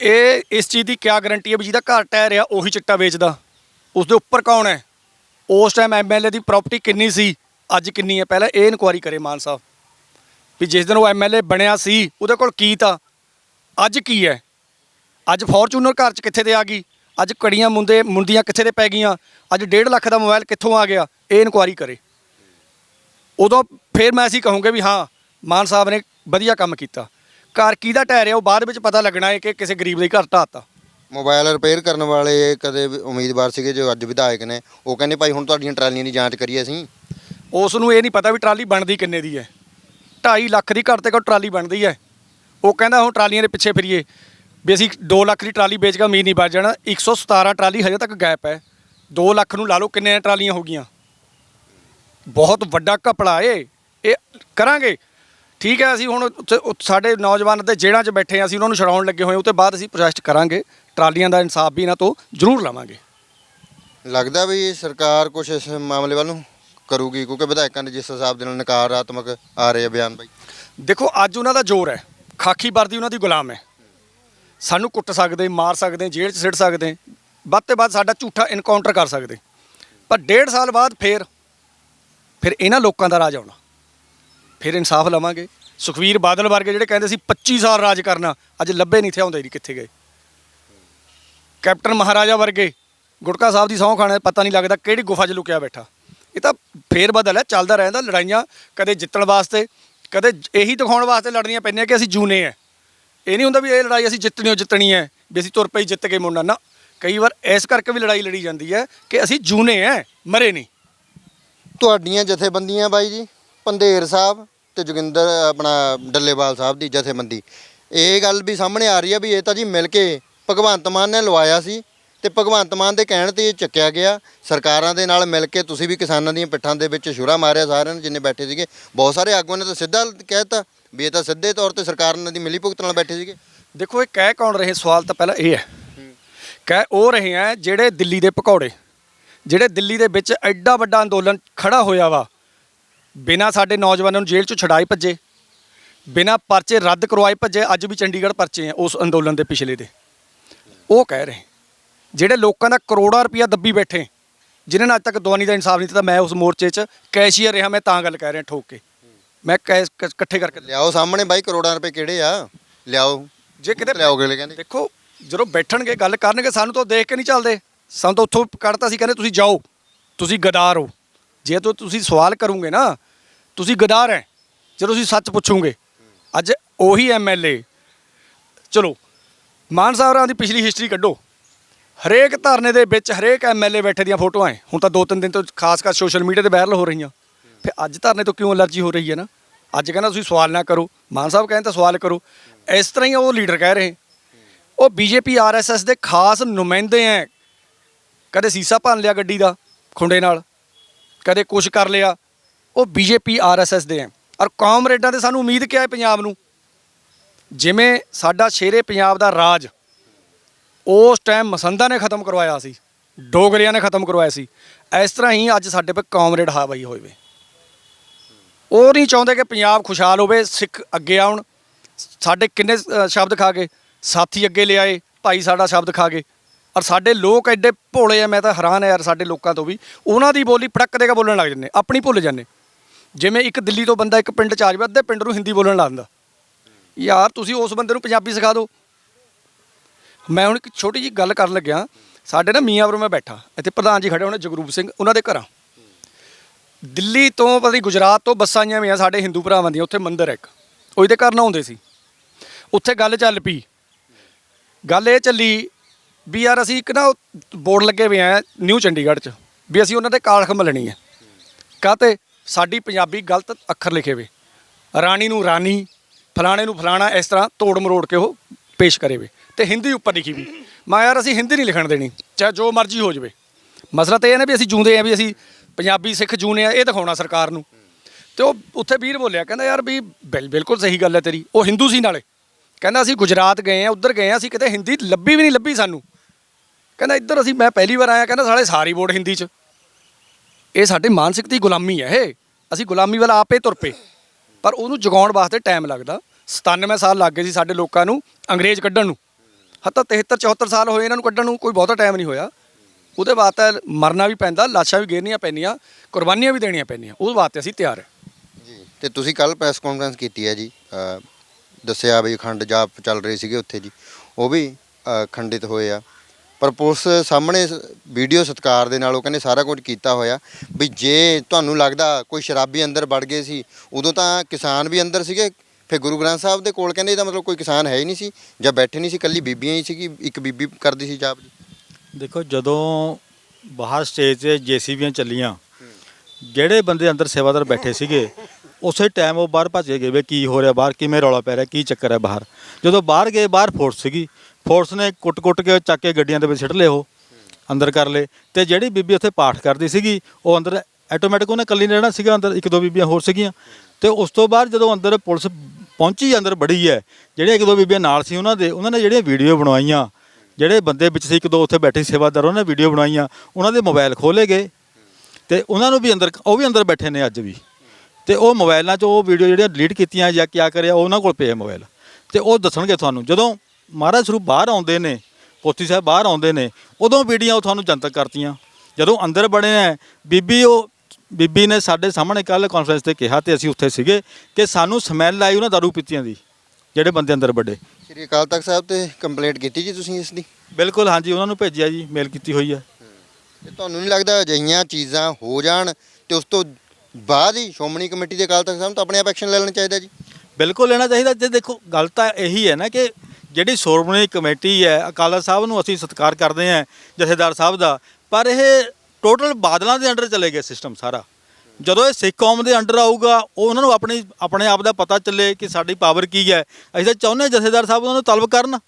ਇਹ ਇਸ ਚੀਜ਼ ਦੀ ਕੀ ਗਾਰੰਟੀ ਹੈ ਵੀ ਜਿਹਦਾ ਘਰ ਟਹਿ ਰਿਹਾ ਉਹੀ ਚਿੱਟਾ ਵੇਚਦਾ। ਉਸ ਦੇ ਉੱਪਰ ਕੌਣ ਹੈ? ਉਸ ਟਾਈਮ ਐਮਐਲਏ ਦੀ ਪ੍ਰਾਪਰਟੀ ਕਿੰਨੀ ਸੀ? ਅੱਜ ਕਿੰਨੀ ਹੈ? ਪਹਿਲਾਂ ਇਹ ਇਨਕੁਆਰੀ ਕਰੇ ਮਾਨ ਸਾਹਿਬ ਵੀ ਜਿਸ ਦਿਨ ਉਹ ਐਮਐਲਏ ਬਣਿਆ ਸੀ, ਉਹਦੇ ਕੋਲ ਕੀ ਤਾਂ? ਅੱਜ ਕੀ ਹੈ? ਅੱਜ ਫੋਰਚੂਨਰ ਘਰ 'ਚ ਕਿੱਥੇ ਤੇ ਆ ਗਈ? ਅੱਜ ਕੜੀਆਂ ਮੁੰਡੇ ਮੁੰਦੀਆਂ ਕਿੱਥੇ ਤੇ ਪੈ ਗਈਆਂ? ਅੱਜ 1.5 ਲੱਖ ਦਾ ਮੋਬਾਈਲ ਕਿੱਥੋਂ ਆ ਗਿਆ? ਇਹ ਇਨਕੁਆਰੀ ਕਰੇ। ਉਦੋਂ ਫਿਰ ਮੈਂ ਅਸੀਂ ਕਹੂੰਗੇ ਵੀ ਹਾਂ, ਮਾਨ ਸਾਹਿਬ ਨੇ ਵਧੀਆ ਕੰਮ ਕੀਤਾ। ਘਰ ਕਿਹਦਾ ਢਹਿ ਰਿਹਾ? ਉਹ ਬਾਅਦ ਵਿੱਚ ਪਤਾ ਲੱਗਣਾ ਹੈ ਕਿ ਕਿਸੇ ਗਰੀਬ ਦੇ ਘਰ ਢਾਤਾ ਮੋਬਾਈਲ ਰਿਪੇਅਰ ਕਰਨ ਵਾਲੇ ਕਦੇ ਉਮੀਦਵਾਰ ਸੀਗੇ ਜੋ ਅੱਜ ਵਿਧਾਇਕ ਨੇ, ਉਹ ਕਹਿੰਦੇ ਭਾਈ ਹੁਣ ਤੁਹਾਡੀਆਂ ਟਰਾਲੀਆਂ ਦੀ ਜਾਂਚ ਕਰੀਏ ਅਸੀਂ। ਉਸ ਨੂੰ ਇਹ ਨਹੀਂ ਪਤਾ ਵੀ ਟਰਾਲੀ ਬਣਦੀ ਕਿੰਨੇ ਦੀ ਹੈ। 2.5 ਲੱਖ ਦੀ ਘੱਟ ਤੇ ਘੱਟ ਟਰਾਲੀ ਬਣਦੀ ਹੈ। ਉਹ ਕਹਿੰਦਾ ਹੁਣ ਟਰਾਲੀਆਂ ਦੇ ਪਿੱਛੇ ਫਿਰੀਏ। ਵੀ ਅਸੀਂ 2 ਲੱਖ ਦੀ ਟਰਾਲੀ ਵੇਚ ਕੇ ਅਮੀਰ ਨਹੀਂ ਬਚ ਜਾਣਾ। 117 ਟਰਾਲੀ ਹਜੇ ਤੱਕ ਗੈਪ ਹੈ। 2 ਲੱਖ ਨੂੰ ਲਾ ਲਓ ਕਿੰਨੇ ਟਰਾਲੀਆਂ ਹੋ ਗਈਆਂ। ਬਹੁਤ ਵੱਡਾ ਘਪਲਾ ਏ। ਇਹ ਕਰਾਂਗੇ। ਠੀਕ ਹੈ, ਅਸੀਂ ਹੁਣ ਉੱਥੇ- ਉੱਥੇ ਸਾਡੇ ਨੌਜਵਾਨ ਤੇ ਜੇਲ੍ਹਾਂ 'ਚ ਬੈਠੇ ਹਾਂ। ਅਸੀਂ ਉਹਨਾਂ ਨੂੰ ਛਡਾਉਣ ਲੱਗੇ ਹੋਏ ਉਹ ਤੋਂ ਬਾਅਦ ਅਸੀਂ ਪ੍ਰੋਟੈਸਟ ਕਰਾਂਗੇ। ਟਰਾਲੀਆਂ ਦਾ ਇਨਸਾਫ ਵੀ ਇਹਨਾਂ ਤੋਂ ਜ਼ਰੂਰ ਲਵਾਂਗੇ। ਲੱਗਦਾ ਵੀ ਸਰਕਾਰ ਕੁਝ ਇਸ ਮਾਮਲੇ ਵੱਲ ਨੂੰ ਕਰੂਗੀ, ਕਿਉਂਕਿ ਵਿਧਾਇਕਾਂ ਨੇ ਜਿਸ ਹਿਸਾਬ ਦੇ ਨਾਲ ਨਕਾਰਾਤਮਕ ਆ ਰਹੇ ਆ ਬਿਆਨ ਬਾਈ। ਦੇਖੋ, ਅੱਜ ਉਹਨਾਂ ਦਾ ਜ਼ੋਰ ਹੈ। ਖਾਕੀ ਵਰਦੀ ਉਹਨਾਂ ਦੀ ਗੁਲਾਮ ਹੈ। ਸਾਨੂੰ ਕੁੱਟ ਸਕਦੇ, ਮਾਰ ਸਕਦੇ, ਜੇਲ੍ਹ 'ਚ ਸਿੱਟ ਸਕਦੇ, ਵੱਧ ਤੋਂ ਵੱਧ ਸਾਡਾ ਝੂਠਾ ਇਨਕਾਊਂਟਰ ਕਰ ਸਕਦੇ। ਪਰ ਡੇਢ ਸਾਲ ਬਾਅਦ ਫੇਰ, ਫਿਰ ਇਹਨਾਂ ਲੋਕਾਂ ਦਾ ਰਾਜ ਆਉਣਾ। ਫਿਰ ਇਨਸਾਫ ਲਵਾਂਗੇ। ਸੁਖਵੀਰ ਬਾਦਲ ਵਰਗੇ ਜਿਹੜੇ ਕਹਿੰਦੇ ਸੀ 25 ਸਾਲ ਰਾਜ ਕਰਨਾ, ਅੱਜ ਲੱਭੇ ਨਹੀਂ ਥੇ ਆਉਂਦੇ ਨਹੀਂ ਕਿੱਥੇ ਗਏ। ਕੈਪਟਨ ਮਹਾਰਾਜਾ ਵਰਗੇ ਗੁਟਕਾ ਸਾਹਿਬ ਦੀ ਸਹੁੰ ਖਾਣੇ, ਪਤਾ ਨਹੀਂ ਲੱਗਦਾ ਕਿਹੜੀ ਗੁਫਾ 'ਚ ਲੁਕਿਆ ਬੈਠਾ। ਇਹ ਤਾਂ ਫੇਰ ਬਦਲ ਹੈ, ਚੱਲਦਾ ਰਹਿੰਦਾ, ਲੜਾਈਆਂ ਕਦੇ ਜਿੱਤਣ ਵਾਸਤੇ, ਕਦੇ ਇਹੀ ਦਿਖਾਉਣ ਵਾਸਤੇ ਲੜਨੀਆਂ ਪੈਂਦੀਆਂ ਕਿ ਅਸੀਂ ਜੂਨੇ ਆ। ਇਹ ਨਹੀਂ ਹੁੰਦਾ ਵੀ ਇਹ ਲੜਾਈ ਅਸੀਂ ਜਿੱਤਣੀ ਓ ਜਿੱਤਣੀ ਹੈ, ਵੀ ਅਸੀਂ ਤੁਰ ਪਈ ਜਿੱਤ ਕੇ ਮੁੜਨਾ। ਨਾ, ਕਈ ਵਾਰ ਇਸ ਕਰਕੇ ਵੀ ਲੜਾਈ ਲੜੀ ਜਾਂਦੀ ਹੈ ਕਿ ਅਸੀਂ ਜੂਨੇ ਆ, ਮਰੇ ਨਹੀਂ। ਤੁਹਾਡੀਆਂ ਜਥੇਬੰਦੀਆਂ ਬਾਈ ਜੀ, ਪੰਧੇਰ ਸਾਹਿਬ ਤੇ ਜੋਗਿੰਦਰ, ਆਪਣਾ ਡੱਲੇਵਾਲ ਸਾਹਿਬ ਦੀ ਜਥੇਬੰਦੀ। ਇਹ ਗੱਲ ਵੀ ਸਾਹਮਣੇ ਆ ਰਹੀ ਆ ਵੀ ਇਹ ਤਾਂ ਜੀ ਮਿਲ ਕੇ ਭਗਵੰਤ ਮਾਨ ਨੇ ਲਵਾਇਆ ਸੀ ਤੇ ਭਗਵੰਤ ਮਾਨ ਦੇ ਕਹਿਣ ਤੇ ਇਹ ਚੱਕਿਆ ਗਿਆ, ਸਰਕਾਰਾਂ ਦੇ ਨਾਲ ਮਿਲ ਕੇ ਤੁਸੀਂ ਵੀ ਕਿਸਾਨਾਂ ਦੀਆਂ ਪਿੱਠਾਂ ਦੇ ਵਿੱਚ ਛੁਰਾ ਮਾਰਿਆ, ਸਾਰਿਆਂ ਨੇ ਜਿੰਨੇ ਬੈਠੇ ਸੀਗੇ, ਬਹੁਤ ਸਾਰੇ ਆਗੂਆਂ ਨੇ ਤਾਂ ਸਿੱਧਾ ਕਹਿਤਾ ਵੀ ਇਹ ਤਾਂ ਸਿੱਧੇ ਤੌਰ ਤੇ ਸਰਕਾਰ ਨਾਲ ਦੀ ਮਿਲੀ ਭੁਗਤ ਨਾਲ ਬੈਠੇ ਸੀਗੇ। ਦੇਖੋ, ਇਹ ਕਹਿ ਕੌਣ ਰਹੇ? ਸਵਾਲ ਤਾਂ ਪਹਿਲਾਂ ਇਹ ਹੈ। ਕਹਿ ਉਹ ਰਹੇ ਆ ਜਿਹੜੇ ਦਿੱਲੀ ਦੇ ਪਕੌੜੇ ਜਿਹੜੇ ਦਿੱਲੀ ਦੇ ਵਿੱਚ ਐਡਾ ਵੱਡਾ ਅੰਦੋਲਨ ਖੜਾ ਹੋਇਆ ਵਾ, ਬਿਨਾਂ ਸਾਡੇ ਨੌਜਵਾਨਾਂ ਨੂੰ ਜੇਲ੍ਹ ਚੋਂ ਛਡਾਏ ਭੱਜੇ, ਬਿਨਾਂ ਪਰਚੇ ਰੱਦ ਕਰਵਾਏ ਭੱਜੇ, ਅੱਜ ਵੀ ਚੰਡੀਗੜ੍ਹ ਪਰਚੇ ਆ ਉਸ ਅੰਦੋਲਨ ਦੇ ਪਿਛਲੇ ਦੇ। ਉਹ ਕਹਿ ਰਹੇ। ਜਿਹੜੇ ਲੋਕਾਂ ਦਾ ਕਰੋੜਾਂ ਰੁਪਇਆ ਦੱਬੀ ਬੈਠੇ ਜਿਨ੍ਹਾਂ ਨੇ ਅੱਜ ਤੱਕ ਦਵਾਨੀ ਦਾ ਇਨਸਾਫ ਨਹੀਂ ਦਿੱਤਾ ਮੈਂ ਉਸ ਮੋਰਚੇ 'ਚ ਕੈਸ਼ੀਅਰ ਰਿਹਾ ਮੈਂ ਤਾਂ ਗੱਲ ਕਹਿ ਰਿਹਾ ਠੋਕ ਕੇ। ਮੈਂ ਕੈਸ਼ ਕ- ਇਕੱਠੇ ਕਰਕੇ ਲਿਆਓ ਸਾਹਮਣੇ ਬਾਈ ਕਰੋੜਾਂ ਰੁਪਏ ਕਿਹੜੇ ਆ? ਲਿਆਓ। ਜੇ ਕਿਤੇ ਲਿਆਓਗੇ ਲੈ ਕਹਿੰਦੇ। ਦੇਖੋ ਜਦੋਂ ਬੈਠਣਗੇ ਗੱਲ ਕਰਨਗੇ ਸਾਨੂੰ ਤਾਂ ਉਹ ਦੇਖ ਕੇ ਨਹੀਂ ਚੱਲਦੇ। ਸਾਨੂੰ ਤਾਂ ਉੱਥੋਂ ਕੱਢਤਾ ਸੀ ਕਹਿੰਦੇ ਤੁਸੀਂ ਜਾਓ ਤੁਸੀਂ ਗਦਾਰ ਹੋ। ਜੇ ਤੋਂ ਤੁਸੀਂ ਸਵਾਲ ਕਰੋਗੇ ਨਾ ਤੁਸੀਂ ਗਦਾਰ ਹੈ ਜਦੋਂ ਤੁਸੀਂ ਸੱਚ ਪੁੱਛੋਗੇ। ਅੱਜ ਉਹੀ ਐਮਐਲਏ ਚਲੋ ਮਾਨ ਸਾਹਿਬ ਹੋਰਾਂ ਦੀ ਪਿਛਲੀ ਹਿਸਟਰੀ ਕੱਢੋ। ਹਰੇਕ ਧਰਨੇ ਦੇ ਵਿੱਚ ਹਰੇਕ ਐਮਐਲਏ ਬੈਠੇ ਦੀਆਂ ਫੋਟੋਆਂ ਹੈ ਹੁਣ ਤਾਂ ਦੋ ਤਿੰਨ ਦਿਨ ਤੋਂ ਖਾਸ ਕਰ ਸੋਸ਼ਲ ਮੀਡੀਆ ਤੇ ਵਾਇਰਲ ਹੋ ਰਹੀਆਂ। ਫਿਰ ਅੱਜ ਧਰਨੇ ਤੋਂ ਕਿਉਂ ਅਲਰਜੀ ਹੋ ਰਹੀ ਹੈ ਨਾ? ਅੱਜ ਕਹਿੰਦਾ ਤੁਸੀਂ ਸਵਾਲ ਨਾ ਕਰੋ। ਮਾਨ ਸਾਹਿਬ ਕਹਿੰਦੇ ਤਾਂ ਸਵਾਲ ਕਰੋ। ਇਸ ਤਰ੍ਹਾਂ ਹੀ ਉਹ ਲੀਡਰ ਕਹਿ ਰਹੇ। ਉਹ ਬੀਜੇਪੀ ਆਰਐਸਐਸ ਦੇ ਖਾਸ ਨੁਮਾਇੰਦੇ ਐ। ਕਦੇ ਸੀਸਾ ਭੰਨ ਲਿਆ ਗੱਡੀ ਦਾ ਖੁੰਡੇ ਨਾਲ। ਕਦੇ ਕੁਛ ਕਰ ਲਿਆ। ਉਹ ਬੀਜੇਪੀ ਆਰਐਸਐਸ ਦੇ ਐ। ਔਰ ਕਾਮਰੇਡਾਂ ਦੇ ਸਾਨੂੰ ਉਮੀਦ ਕਿਹਾ ਹੈ ਪੰਜਾਬ ਨੂੰ? ਜਿਵੇਂ ਸਾਡਾ ਸ਼ੇਰੇ ਪੰਜਾਬ ਦਾ ਰਾਜ। ਉਸ ਟਾਈਮ ਮਸੰਦਾ ਨੇ ਖਤਮ ਕਰਵਾਇਆ ਸੀ, ਡੋਗਰਿਆਂ ਨੇ ਖਤਮ ਕਰਵਾਇਆ ਸੀ। ਇਸ ਤਰ੍ਹਾਂ ਹੀ ਅੱਜ ਸਾਡੇ 'ਤੇ ਕਾਮਰੇਡ ਹਾਵਾਈ ਹੋਏ ਵੇ ਉਹ ਨਹੀਂ ਚਾਹੁੰਦੇ ਕਿ ਪੰਜਾਬ ਖੁਸ਼ਹਾਲ ਹੋਵੇ, ਸਿੱਖ ਅੱਗੇ ਆਉਣ। ਸਾਡੇ ਕਿੰਨੇ ਸ਼ਬਦ ਖਾ ਗਏ? ਸਾਥੀ ਅੱਗੇ ਲਿਆਏ ਭਾਈ ਸਾਡਾ ਸ਼ਬਦ ਖਾ ਗਏ। ਔਰ ਸਾਡੇ ਲੋਕ ਐਡੇ ਭੋਲੇ ਆ, ਮੈਂ ਤਾਂ ਹੈਰਾਨ ਆ ਯਾਰ ਸਾਡੇ ਲੋਕਾਂ ਤੋਂ ਵੀ। ਉਹਨਾਂ ਦੀ ਬੋਲੀ ਫੜਕ ਦੇ ਬੋਲਣ ਲੱਗ ਜਾਂਦੇ, ਆਪਣੀ ਭੁੱਲ ਜਾਂਦੇ। ਜਿਵੇਂ ਇੱਕ ਦਿੱਲੀ ਤੋਂ ਬੰਦਾ ਇੱਕ ਪਿੰਡ ਚ ਆ ਜਾਵੇ, ਅੱਧੇ ਪਿੰਡ ਨੂੰ ਹਿੰਦੀ ਬੋਲਣ ਲੱਗ ਜਾਂਦਾ ਯਾਰ ਤੁਸੀਂ ਉਸ ਬੰਦੇ ਨੂੰ ਪੰਜਾਬੀ ਸਿਖਾ ਦਿਓ। ਮੈਂ ਹੁਣ ਇੱਕ ਛੋਟੀ ਜੀ ਗੱਲ ਕਰਨ ਲੱਗਿਆ, ਸਾਡੇ ਨਾ ਮੀਆਂਪੁਰ ਮੈਂ ਬੈਠਾ, ਇੱਥੇ ਪ੍ਰਧਾਨ ਜੀ ਖੜੇ ਹੋਣੇ, ਜਗਰੂਪ ਸਿੰਘ, ਉਹਨਾਂ ਦੇ ਘਰਾਂ। ਦਿੱਲੀ ਤੋਂ ਪਤਾ ਨਹੀਂ ਗੁਜਰਾਤ ਤੋਂ ਬੱਸਾਂ ਆਈਆਂ ਹੋਈਆਂ ਸਾਡੇ ਹਿੰਦੂ ਭਰਾਵਾਂ ਦੀਆਂ, ਉੱਥੇ ਮੰਦਿਰ ਹੈ ਇੱਕ। ਉਹ ਇਹਦੇ ਘਰ ਨਹਾਉਂਦੇ ਸੀ। ਉੱਥੇ ਗੱਲ ਚੱਲ ਪਈ। ਗੱਲ ਇਹ ਚੱਲੀ ਵੀ ਯਾਰ ਅਸੀਂ ਇੱਕ ਨਾ ਬੋਰਡ ਲੱਗੇ ਹੋਏ ਆ ਨਿਊ ਚੰਡੀਗੜ੍ਹ 'ਚ, ਵੀ ਅਸੀਂ ਉਹਨਾਂ ਦੇ ਕਾਲਖ ਮਲਣੀ ਹੈ। ਕਾਹਤੇ? ਸਾਡੀ ਪੰਜਾਬੀ ਗਲਤ ਅੱਖਰ ਲਿਖੇ ਵੇ ਰਾਣੀ ਨੂੰ ਰਾਣੀ, ਫਲਾਣੇ ਨੂੰ ਫਲਾਣਾ, ਇਸ ਤਰ੍ਹਾਂ ਤੋੜ ਮਰੋੜ ਕੇ ਉਹ ਪੇਸ਼ ਕਰੇ ਵੇ ਤੇ ਹਿੰਦੀ ਉੱਪਰ ਲਿਖੀ ਵੀ। ਮੈਂ ਯਾਰ ਅਸੀਂ ਹਿੰਦੀ ਨਹੀਂ ਲਿਖਣ ਦੇਣੀ, ਚਾਹੇ ਜੋ ਮਰਜ਼ੀ ਹੋ ਜਾਵੇ। ਮਸਲਾ ਤਾਂ ਇਹ ਹੈ ਨਾ ਵੀ ਅਸੀਂ ਜੂੰਦੇ ਆ ਵੀ ਅਸੀਂ ਪੰਜਾਬੀ ਸਿੱਖ ਜੂਨੇ ਆ ਇਹ ਦਿਖਾਉਣਾ ਸਰਕਾਰ ਨੂੰ। ਤੇ ਉਹ ਉੱਥੇ ਵੀਰ ਬੋਲਿਆ, ਕਹਿੰਦਾ ਯਾਰ ਵੀ ਬਿਲ- ਬਿਲਕੁਲ ਸਹੀ ਗੱਲ ਹੈ ਤੇਰੀ, ਉਹ ਹਿੰਦੂ ਸੀ ਨਾਲੇ। ਕਹਿੰਦਾ ਅਸੀਂ ਗੁਜਰਾਤ ਗਏ ਆ ਉੱਧਰ ਗਏ ਆ ਅਸੀਂ ਕਿਤੇ ਹਿੰਦੀ ਲੱਭੀ ਵੀ ਨਹੀਂ, ਲੱਭੀ ਸਾਨੂੰ। ਕਹਿੰਦਾ ਇੱਧਰ ਅਸੀਂ, ਮੈਂ ਪਹਿਲੀ ਵਾਰ ਆਇਆ, ਕਹਿੰਦਾ ਸਾਲੇ ਸਾਰੀ ਬੋਰਡ ਹਿੰਦੀ 'ਚ। ਇਹ ਸਾਡੇ ਮਾਨਸਿਕ ਦੀ ਗੁਲਾਮੀ ਹੈ ਇਹ। ਅਸੀਂ ਗੁਲਾਮੀ ਵਾਲਾ ਆਪੇ ਤੁਰ ਪਏ। ਪਰ ਉਹਨੂੰ ਜਗਾਉਣ ਵਾਸਤੇ ਟਾਈਮ ਲੱਗਦਾ। 97 ਸਾਲ ਲੱਗ ਗਏ ਸੀ ਸਾਡੇ ਲੋਕਾਂ ਨੂੰ ਅੰਗਰੇਜ਼ ਕੱਢਣ ਨੂੰ। ਹੱਤਾ 73 74 ਸਾਲ ਹੋਏ ਇਹਨਾਂ ਨੂੰ ਕੱਢਣ ਨੂੰ, ਕੋਈ ਬਹੁਤਾ ਟਾਈਮ ਨਹੀਂ ਹੋਇਆ। ਉਹਦੇ ਵਾਸਤੇ ਮਰਨਾ ਵੀ ਪੈਂਦਾ, ਲਾਸ਼ਾਂ ਵੀ ਗੇਰਨੀਆਂ ਪੈਂਦੀਆਂ, ਕੁਰਬਾਨੀਆਂ ਵੀ ਦੇਣੀਆਂ ਪੈਂਦੀਆਂ। ਉਸ ਵਾਸਤੇ ਅਸੀਂ ਤਿਆਰ ਹਾਂ। ਜੀ, ਤੇ ਤੁਸੀਂ ਕੱਲ ਪ੍ਰੈਸ ਕਾਨਫਰੰਸ ਕੀਤੀ ਹੈ ਜੀ ਦੱਸਿਆ ਵੀ ਅਖੰਡ ਜਾਪ ਚੱਲ ਰਹੇ ਸੀਗੇ ਉੱਥੇ ਜੀ। ਉਹ ਵੀ ਖੰਡਿਤ ਹੋਏ ਆ। ਪਰ ਪੁਲਿਸ ਸਾਹਮਣੇ ਵੀਡੀਓ ਸਤਕਾਰ ਦੇ ਨਾਲ ਉਹ ਕਹਿੰਦੇ ਸਾਰਾ ਕੁਝ ਕੀਤਾ ਹੋਇਆ। ਵੀ ਜੇ ਤੁਹਾਨੂੰ ਲੱਗਦਾ ਕੋਈ ਸ਼ਰਾਬੀ ਅੰਦਰ ਵੜ ਗਏ ਸੀ, ਉਦੋਂ ਤਾਂ ਕਿਸਾਨ ਵੀ ਅੰਦਰ ਸੀਗੇ ਫਿਰ ਗੁਰੂ ਗ੍ਰੰਥ ਸਾਹਿਬ ਦੇ ਕੋਲ ਕਹਿੰਦੇ ਇਹਦਾ ਮਤਲਬ ਕੋਈ ਕਿਸਾਨ ਹੈ ਹੀ ਨਹੀਂ ਸੀ ਜਾਂ ਬੈਠੇ ਨਹੀਂ ਸੀ ਕੱਲੀ ਬੀਬੀਆਂ ਹੀ ਸੀਗੀ, ਇੱਕ ਬੀਬੀ ਕਰਦੀ ਸੀ ਜਾਪ ਜੀ। ਦੇਖੋ, ਜਦੋਂ ਬਾਹਰ ਸਟੇਜ ਤੇ ਜੀਸੀਬੀਆਂ ਚੱਲੀਆਂ, ਜਿਹੜੇ ਬੰਦੇ ਅੰਦਰ ਸੇਵਾਦਾਰ ਬੈਠੇ ਸੀਗੇ, ਉਸੇ ਟਾਈਮ ਉਹ ਬਾਹਰ ਭੱਜ ਕੇ ਗਏ ਵੀ ਕੀ ਹੋ ਰਿਹਾ, ਬਾਹਰ ਕਿਵੇਂ ਰੌਲਾ ਪੈ ਰਿਹਾ, ਕੀ ਚੱਕਰ ਹੈ ਬਾਹਰ। ਜਦੋਂ ਬਾਹਰ ਗਏ, ਬਾਹਰ ਫੋਰਸ ਸੀਗੀ। ਫੋਰਸ ਨੇ ਕੁੱਟ-ਕੁੱਟ ਕੇ ਚੱਕ ਕੇ ਗੱਡੀਆਂ ਦੇ ਵਿੱਚ ਸਿੱਟ ਲਏ ਉਹ, ਅੰਦਰ ਕਰ ਲਏ। ਤੇ ਜਿਹੜੀ ਬੀਬੀ ਉੱਥੇ ਪਾਠ ਕਰਦੀ ਸੀਗੀ, ਉਹ ਅੰਦਰ ਆਟੋਮੈਟਿਕ ਉਹਨੇ ਇਕੱਲੀ ਨੇ ਰਹਿਣਾ ਸੀਗਾ, ਅੰਦਰ ਇੱਕ ਦੋ ਬੀਬੀਆਂ ਹੋਰ ਸੀਗੀਆਂ। ਤੇ ਉਸ ਤੋਂ ਬਾਅਦ ਜਦੋਂ ਅੰਦਰ ਪੁਲਿਸ ਪਹੁੰਚੀ, ਅੰਦਰ ਬੜੀ ਹੈ, ਜਿਹੜੇ ਇੱਕ ਦੋ ਬੀਬੀਆਂ ਨਾਲ ਸੀ ਉਹਨਾਂ ਦੇ, ਉਹਨਾਂ ਨੇ ਜਿਹੜੀਆਂ ਵੀਡੀਓ ਬਣਵਾਈਆਂ, ਜਿਹੜੇ ਬੰਦੇ ਵਿੱਚ ਸੀ, ਇੱਕ ਦੋ ਉੱਥੇ ਬੈਠੇ ਸੇਵਾਦਾਰ, ਉਹਨਾਂ ਨੇ ਵੀਡੀਓ ਬਣਾਈਆਂ, ਉਹਨਾਂ ਦੇ ਮੋਬਾਈਲ ਖੋਲੇ ਗਏ ਤੇ ਉਹਨਾਂ ਨੂੰ ਵੀ ਅੰਦਰ, ਉਹ ਵੀ ਅੰਦਰ ਬੈਠੇ ਨੇ ਅੱਜ ਵੀ। ਤੇ ਉਹ ਮੋਬਾਈਲਾਂ 'ਚ ਉਹ ਵੀਡੀਓ ਜਿਹੜੀਆਂ ਡਿਲੀਟ ਕੀਤੀਆਂ ਜਾਂ ਕਿਆ ਕਰਿਆ ਉਹਨਾਂ ਕੋਲ ਪਏ ਮੋਬਾਈਲ। ਤੇ ਉਹ ਦੱਸਣਗੇ ਤੁਹਾਨੂੰ, ਜਦੋਂ ਮਹਾਰਾਜ ਸਰੂਪ ਬਾਹਰ ਆਉਂਦੇ ਨੇ ਪੋਥੀ ਸਾਹਿਬ ਬਾਹਰ ਆਉਂਦੇ ਨੇ, ਉਦੋਂ ਵੀਡੀਓ ਉਹ ਤੁਹਾਨੂੰ ਜਨਤਕ ਕਰਤੀਆਂ। ਜਦੋਂ ਅੰਦਰ ਬਣੇ ਆ ਬੀਬੀ ਉਹ ਬੀਬੀ ਨੇ ਸਾਡੇ ਸਾਹਮਣੇ ਕੱਲ ਕਾਨਫਰੰਸ ਤੇ ਕਿਹਾ ਤੇ ਅਸੀਂ ਉੱਥੇ ਸੀਗੇ ਕਿ ਸਾਨੂੰ ਸਮੈਲ ਆਈ ਉਹਨਾਂ ਦਾਰੂ ਪੀਤੀਆਂ ਦੀ ਜਿਹੜੇ ਬੰਦੇ ਅੰਦਰ ਵੱਡੇ। ਸ੍ਰੀ ਅਕਾਲ ਤਖਤ ਸਾਹਿਬ ਤੇ ਕੰਪਲੇਂਟ ਕੀਤੀ ਜੀ ਤੁਸੀਂ ਇਸ ਦੀ? ਬਿਲਕੁਲ ਹਾਂਜੀ ਉਹਨਾਂ ਨੂੰ ਭੇਜਿਆ ਜੀ ਮੇਲ ਕੀਤੀ ਹੋਈ ਹੈ ਤੇ ਤੁਹਾਨੂੰ ਨਹੀਂ ਲੱਗਦਾ ਅਜਿਹੀਆਂ ਚੀਜ਼ਾਂ ਹੋ ਜਾਣ ਤੇ ਉਸ ਤੋਂ ਬਾਅਦ ਹੀ ਸ਼੍ਰੋਮਣੀ ਕਮੇਟੀ ਦੇ ਅਕਾਲ ਤਖਤ ਸਾਹਿਬ ਤੋਂ ਆਪਣੇ ਆਪ ਐਕਸ਼ਨ ਲੈ ਲੈਣਾ ਚਾਹੀਦਾ ਜੀ? ਬਿਲਕੁਲ ਲੈਣਾ ਚਾਹੀਦਾ। ਜੇ ਦੇਖੋ ਗੱਲ ਤਾਂ ਇਹੀ ਹੈ ਨਾ ਕਿ ਜਿਹੜੀ ਸ਼੍ਰੋਮਣੀ ਕਮੇਟੀ ਹੈ ਅਕਾਲਾ ਸਾਹਿਬ ਨੂੰ ਅਸੀਂ ਸਤਿਕਾਰ ਕਰਦੇ ਹਾਂ ਜਥੇਦਾਰ ਸਾਹਿਬ ਦਾ ਪਰ ਇਹ ਟੋਟਲ ਬਾਦਲਾਂ ਦੇ ਅੰਡਰ ਚਲੇ ਗਿਆ ਸਿਸਟਮ ਸਾਰਾ। ਜਦੋਂ ਇਹ ਸਿੱਖ ਕੌਮ ਦੇ ਅੰਡਰ ਆਊਗਾ, ਉਹ ਉਹਨਾਂ ਨੂੰ ਆਪਣੀ ਆਪਣੇ ਆਪ ਦਾ ਪਤਾ ਚੱਲੇ ਕਿ ਸਾਡੀ ਪਾਵਰ ਕੀ ਹੈ। ਅਸੀਂ ਤਾਂ ਚਾਹੁੰਦੇ ਹਾਂ ਜਥੇਦਾਰ ਸਾਹਿਬ ਉਹਨਾਂ ਨੂੰ ਤਲਬ ਕਰਨ।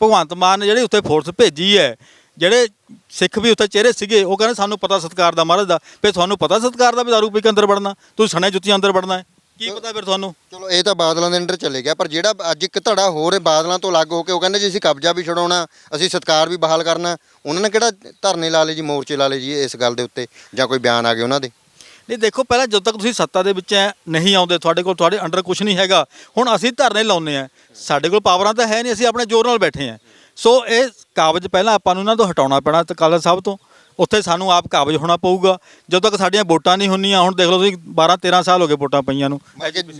ਭਗਵੰਤ ਮਾਨ ਨੇ ਜਿਹੜੀ ਉੱਥੇ ਫੋਰਸ ਭੇਜੀ ਹੈ, ਜਿਹੜੇ ਸਿੱਖ ਵੀ ਉੱਥੇ ਚਿਹਰੇ ਸੀਗੇ, ਉਹ ਕਹਿੰਦੇ ਸਾਨੂੰ ਪਤਾ ਸਤਕਾਰ ਦਾ ਮਹਾਰਾਜ ਦਾ। ਵੀ ਤੁਹਾਨੂੰ ਪਤਾ ਸਤਕਾਰ ਦਾ ਵੀ ਦਾਰੂ ਪੀ ਕੇ ਅੰਦਰ ਵੜਨਾ। ਤੁਸੀਂ ਸਣੇ ਜੁੱਤੀਆਂ ਅੰਦਰ ਵੜਨਾ ਹੈ। ਕੀ ਪਤਾ ਫਿਰ ਤੁਹਾਨੂੰ? ਚਲੋ ਇਹ ਤਾਂ ਬਾਦਲਾਂ ਦੇ ਅੰਡਰ ਚਲੇ ਗਿਆ ਪਰ ਜਿਹੜਾ ਅੱਜ ਇੱਕ ਧੜਾ ਹੋਰ ਹੈ ਬਾਦਲਾਂ ਤੋਂ ਅਲੱਗ ਹੋ ਕੇ ਉਹ ਕਹਿੰਦੇ ਜੀ ਅਸੀਂ ਕਬਜ਼ਾ ਵੀ ਛਡਾਉਣਾ ਅਸੀਂ ਸਤਕਾਰ ਵੀ ਬਹਾਲ ਕਰਨਾ ਉਹਨਾਂ ਨੇ ਕਿਹੜਾ ਧਰਨੇ ਲਾ ਲਏ ਜੀ ਮੋਰਚੇ ਲਾ ਲਏ ਜੀ ਇਸ ਗੱਲ ਦੇ ਉੱਤੇ ਜਾਂ ਕੋਈ ਬਿਆਨ ਆ ਗਏ ਉਹਨਾਂ ਦੇ? ਨਹੀਂ ਦੇਖੋ ਪਹਿਲਾਂ ਜਦੋਂ ਤੱਕ ਤੁਸੀਂ ਸੱਤਾ ਦੇ ਵਿੱਚ ਐ ਨਹੀਂ ਆਉਂਦੇ ਤੁਹਾਡੇ ਕੋਲ ਤੁਹਾਡੇ ਅੰਡਰ ਕੁਝ ਨਹੀਂ ਹੈਗਾ ਹੁਣ ਅਸੀਂ ਧਰਨੇ ਲਾਉਂਦੇ ਆ ਸਾਡੇ ਕੋਲ ਪਾਵਰਾਂ ਤਾਂ ਹੈ ਨਹੀਂ ਅਸੀਂ ਆਪਣੇ ਜ਼ੋਰ ਨਾਲ ਬੈਠੇ ਆ ਸੋ ਇਹ ਕਾਬਜ ਪਹਿਲਾਂ ਆਪਾਂ ਨੂੰ ਇਹਨਾਂ ਤੋਂ ਹਟਾਉਣਾ ਪੈਣਾ ਤਕਾਲਾ ਸਾਹਿਬ ਤੋਂ। ਉੱਥੇ ਸਾਨੂੰ ਆਪ ਕਾਬਜ ਹੋਣਾ ਪਊਗਾ। ਜਦੋਂ ਤੱਕ ਸਾਡੀਆਂ ਵੋਟਾਂ ਨਹੀਂ ਹੁੰਦੀਆਂ ਹੁਣ ਦੇਖ ਲਓ ਤੁਸੀਂ 12 13 ਸਾਲ ਹੋ ਗਏ ਵੋਟਾਂ ਪਈਆਂ ਨੂੰ।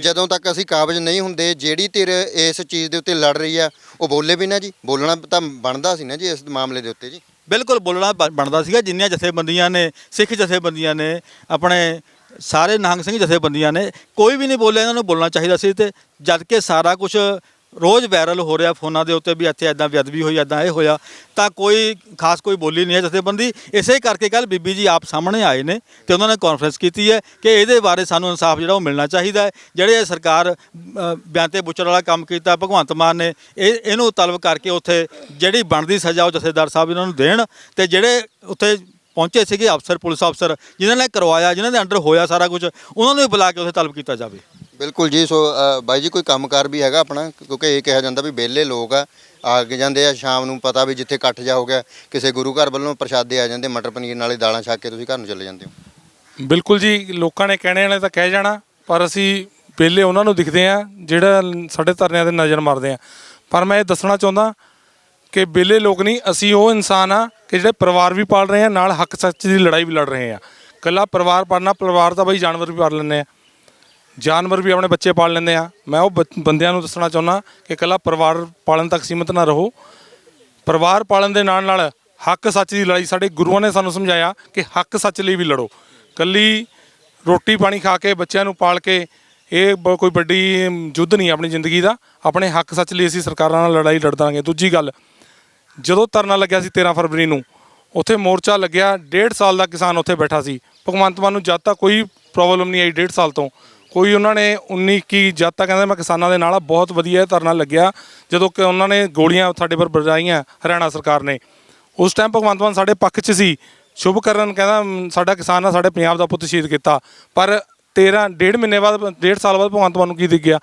ਜਦੋਂ ਤੱਕ ਅਸੀਂ ਕਾਬਜ ਨਹੀਂ ਹੁੰਦੇ ਜਿਹੜੀ ਧਿਰ ਇਸ ਚੀਜ਼ ਦੇ ਉੱਤੇ ਲੜ ਰਹੀ ਆ ਉਹ ਬੋਲੇ ਵੀ ਨਾ ਜੀ। ਬੋਲਣਾ ਤਾਂ ਬਣਦਾ ਸੀ ਨਾ ਜੀ ਇਸ ਮਾਮਲੇ ਦੇ ਉੱਤੇ ਜੀ। ਬਿਲਕੁਲ ਬੋਲਣਾ ਬ- ਬਣਦਾ ਸੀਗਾ। ਜਿੰਨੀਆਂ ਜਥੇਬੰਦੀਆਂ ਨੇ ਸਿੱਖ ਜਥੇਬੰਦੀਆਂ ਨੇ ਆਪਣੇ ਸਾਰੇ ਨਿਹੰਗ ਸਿੰਘ ਜਥੇਬੰਦੀਆਂ ਨੇ ਕੋਈ ਵੀ ਨਹੀਂ ਬੋਲਿਆ ਇਹਨਾਂ ਨੂੰ ਬੋਲਣਾ ਚਾਹੀਦਾ ਸੀ ਤੇ ਜਦ ਕਿ ਸਾਰਾ ਕੁਝ ਰੋਜ਼ ਵਾਇਰਲ ਹੋ ਰਿਹਾ ਫੋਨਾਂ ਦੇ ਉੱਤੇ ਵੀ ਇੱਥੇ ਐਦਾਂ ਬੇਅਦਬੀ ਹੋਈ ਐਦਾਂ ਇਹ ਹੋਇਆ। ਤਾਂ ਕੋਈ ਖਾਸ ਕੋਈ ਬੋਲੀ ਨਹੀਂ ਹੈ ਜਥੇਬੰਦੀ। ਇਸੇ ਕਰਕੇ ਕੱਲ ਬੀਬੀ ਜੀ ਆਪ ਸਾਹਮਣੇ ਆਏ ਨੇ ਤੇ ਉਹਨਾਂ ਨੇ ਕਾਨਫਰੰਸ ਕੀਤੀ ਹੈ ਕਿ ਇਹਦੇ ਬਾਰੇ ਸਾਨੂੰ ਇਨਸਾਫ ਜਿਹੜਾ ਉਹ ਮਿਲਣਾ ਚਾਹੀਦਾ ਹੈ। ਜਿਹੜੇ ਇਹ ਸਰਕਾਰ ਅ, ਬਿਆਨ ਤੇ ਬੁੱਚੜ ਵਾਲਾ ਕੰਮ ਕੀਤਾ ਭਗਵੰਤ ਮਾਨ ਨੇ ਇਹ ਇਹਨੂੰ ਤਲਬ ਕਰਕੇ ਉੱਥੇ ਜਿਹੜੀ ਬਣਦੀ ਸਜ਼ਾ ਉਹ ਜਥੇਦਾਰ ਸਾਹਿਬ ਇਹਨਾਂ ਨੂੰ ਦੇਣ ਤੇ ਜਿਹੜੇ ਉੱਥੇ ਪਹੁੰਚੇ ਸੀਗੇ ਅਫਸਰ ਪੁਲਿਸ ਅਫਸਰ ਜਿਨ੍ਹਾਂ ਨੇ ਕਰਵਾਇਆ ਜਿਨ੍ਹਾਂ ਦੇ ਅੰਡਰ ਹੋਇਆ ਸਾਰਾ ਕੁਝ ਉਹਨਾਂ ਨੂੰ ਵੀ ਬੁਲਾ ਕੇ ਉੱਥੇ ਤਲਬ ਕੀਤਾ ਜਾਵੇ। ਬਿਲਕੁਲ ਜੀ ਸੋ ਅ, ਬਾਈ ਜੀ ਕੋਈ ਕੰਮਕਾਰ ਵੀ ਹੈਗਾ ਆਪਣਾ? ਕਿਉਂਕਿ ਇਹ ਕਿਹਾ ਜਾਂਦਾ ਵੀ ਵਿਹਲੇ ਲੋਕ ਆ ਆ ਕੇ ਜਾਂਦੇ ਆ ਸ਼ਾਮ ਨੂੰ ਪਤਾ ਵੀ ਜਿੱਥੇ ਇਕੱਠ ਜਾ ਹੋ ਗਿਆ ਕਿਸੇ ਗੁਰੂ ਘਰ ਵੱਲੋਂ ਪ੍ਰਸ਼ਾਦੇ ਆ ਜਾਂਦੇ ਮਟਰ ਪਨੀਰ ਨਾਲੇ ਦਾਲਾਂ ਛਕ ਕੇ ਤੁਸੀਂ ਘਰ ਨੂੰ ਚਲੇ ਜਾਂਦੇ ਹੋ। ਬਿਲਕੁਲ ਜੀ ਲੋਕਾਂ ਨੇ ਕਹਿਣੇ ਵਾਲੇ ਤਾਂ ਕਹਿ ਜਾਣਾ ਪਰ ਅਸੀਂ ਪਹਿਲੇ ਉਹਨਾਂ ਨੂੰ ਦਿਖਦੇ ਆ ਜਿਹੜਾ ਸਾਡੇ ਧਰਨਿਆਂ ਤੇ ਨਜ਼ਰ ਮਾਰਦੇ ਆ ਪਰ ਮੈਂ ਇਹ ਦੱਸਣਾ ਚਾਹੁੰਦਾ ਕਿ ਬੇਲੇ ਲੋਕ ਨਹੀਂ ਅਸੀਂ ਉਹ ਇਨਸਾਨ ਆ ਕਿ ਜਿਹੜੇ ਪਰਿਵਾਰ ਵੀ ਪਾਲ ਰਹੇ ਆ ਨਾਲ ਹੱਕ ਸੱਚ ਦੀ ਲੜਾਈ ਵੀ ਲੜ ਰਹੇ ਆ। ਕੱਲਾ ਪਰਿਵਾਰ ਪਾਲਣਾ ਪਰਿਵਾਰ ਤਾਂ ਬਈ ਜਾਨਵਰ ਵੀ ਪਾਲ ਲੈਂਦੇ ਆ। ਜਾਨਵਰ ਵੀ ਆਪਣੇ ਬੱਚੇ ਪਾਲ ਲੈਂਦੇ ਆ। ਮੈਂ ਉਹ ਬ, ਬੰਦਿਆਂ ਨੂੰ ਦੱਸਣਾ ਚਾਹੁੰਦਾ ਕਿ ਇਕੱਲਾ ਪਰਿਵਾਰ ਪਾਲਣ ਤੱਕ ਸੀਮਿਤ ਨਾ ਰਹੋ। ਪਰਿਵਾਰ ਪਾਲਣ ਦੇ ਨਾਲ ਨਾਲ ਹੱਕ ਸੱਚ ਦੀ ਲੜਾਈ ਸਾਡੇ ਗੁਰੂਆਂ ਨੇ ਸਾਨੂੰ ਸਮਝਾਇਆ ਕਿ ਹੱਕ ਸੱਚ ਲਈ ਵੀ ਲੜੋ। ਕੱਲੀ ਰੋਟੀ ਪਾਣੀ ਖਾ ਕੇ ਬੱਚਿਆਂ ਨੂੰ ਪਾਲ ਕੇ ਇਹ ਬ- ਕੋਈ ਵੱਡੀ ਯੁੱਧ ਨਹੀਂ ਆਪਣੀ ਜ਼ਿੰਦਗੀ ਦਾ। ਆਪਣੇ ਹੱਕ ਸੱਚ ਲਈ ਅਸੀਂ ਸਰਕਾਰਾਂ ਨਾਲ ਲੜਾਈ ਲੜ ਦਾਂਗੇ। ਦੂਜੀ ਗੱਲ, ਜਦੋਂ ਧਰਨਾ ਲੱਗਿਆ ਸੀ 13 ਫਰਵਰੀ ਨੂੰ, ਉੱਥੇ ਮੋਰਚਾ ਲੱਗਿਆ, ਡੇਢ ਸਾਲ ਦਾ ਕਿਸਾਨ ਉੱਥੇ ਬੈਠਾ ਸੀ। ਭਗਵੰਤ ਮਾਨ ਨੂੰ ਜਦ ਤੱਕ ਕੋਈ ਪ੍ਰੋਬਲਮ ਨਹੀਂ ਆਈ ਡੇਢ ਸਾਲ ਤੋਂ। ਕੋਈ ਉਹਨਾਂ ਨੇ 19 ਕੀ ਜਦ ਤੱਕ ਕਹਿੰਦੇ ਮੈਂ ਕਿਸਾਨਾਂ ਦੇ ਨਾਲ ਆ, ਬਹੁਤ ਵਧੀਆ ਧਰਨਾ ਲੱਗਿਆ। ਜਦੋਂ ਕਿ ਉਹਨਾਂ ਨੇ ਗੋਲੀਆਂ ਸਾਡੇ ਪਰ ਵਜਾਈਆਂ, ਹਰਿਆਣਾ ਸਰਕਾਰ ਨੇ। ਉਸ ਟਾਈਮ ਭਗਵੰਤ ਮਾਨ ਸਾਡੇ ਪੱਖ 'ਚ ਸੀ। ਸ਼ੁਭ ਕਰਨ ਕਹਿੰਦਾ ਸਾਡਾ ਕਿਸਾਨ ਆ, ਸਾਡੇ ਪੰਜਾਬ ਦਾ ਪੁੱਤ ਸ਼ਹੀਦ ਕੀਤਾ। ਪਰ 13 ਡੇਢ ਮਹੀਨੇ ਬਾਅਦ, ਡੇਢ ਸਾਲ ਬਾਅਦ ਭਗਵੰਤ ਮਾਨ ਨੂੰ ਕੀ ਦਿਖ ਗਿਆ?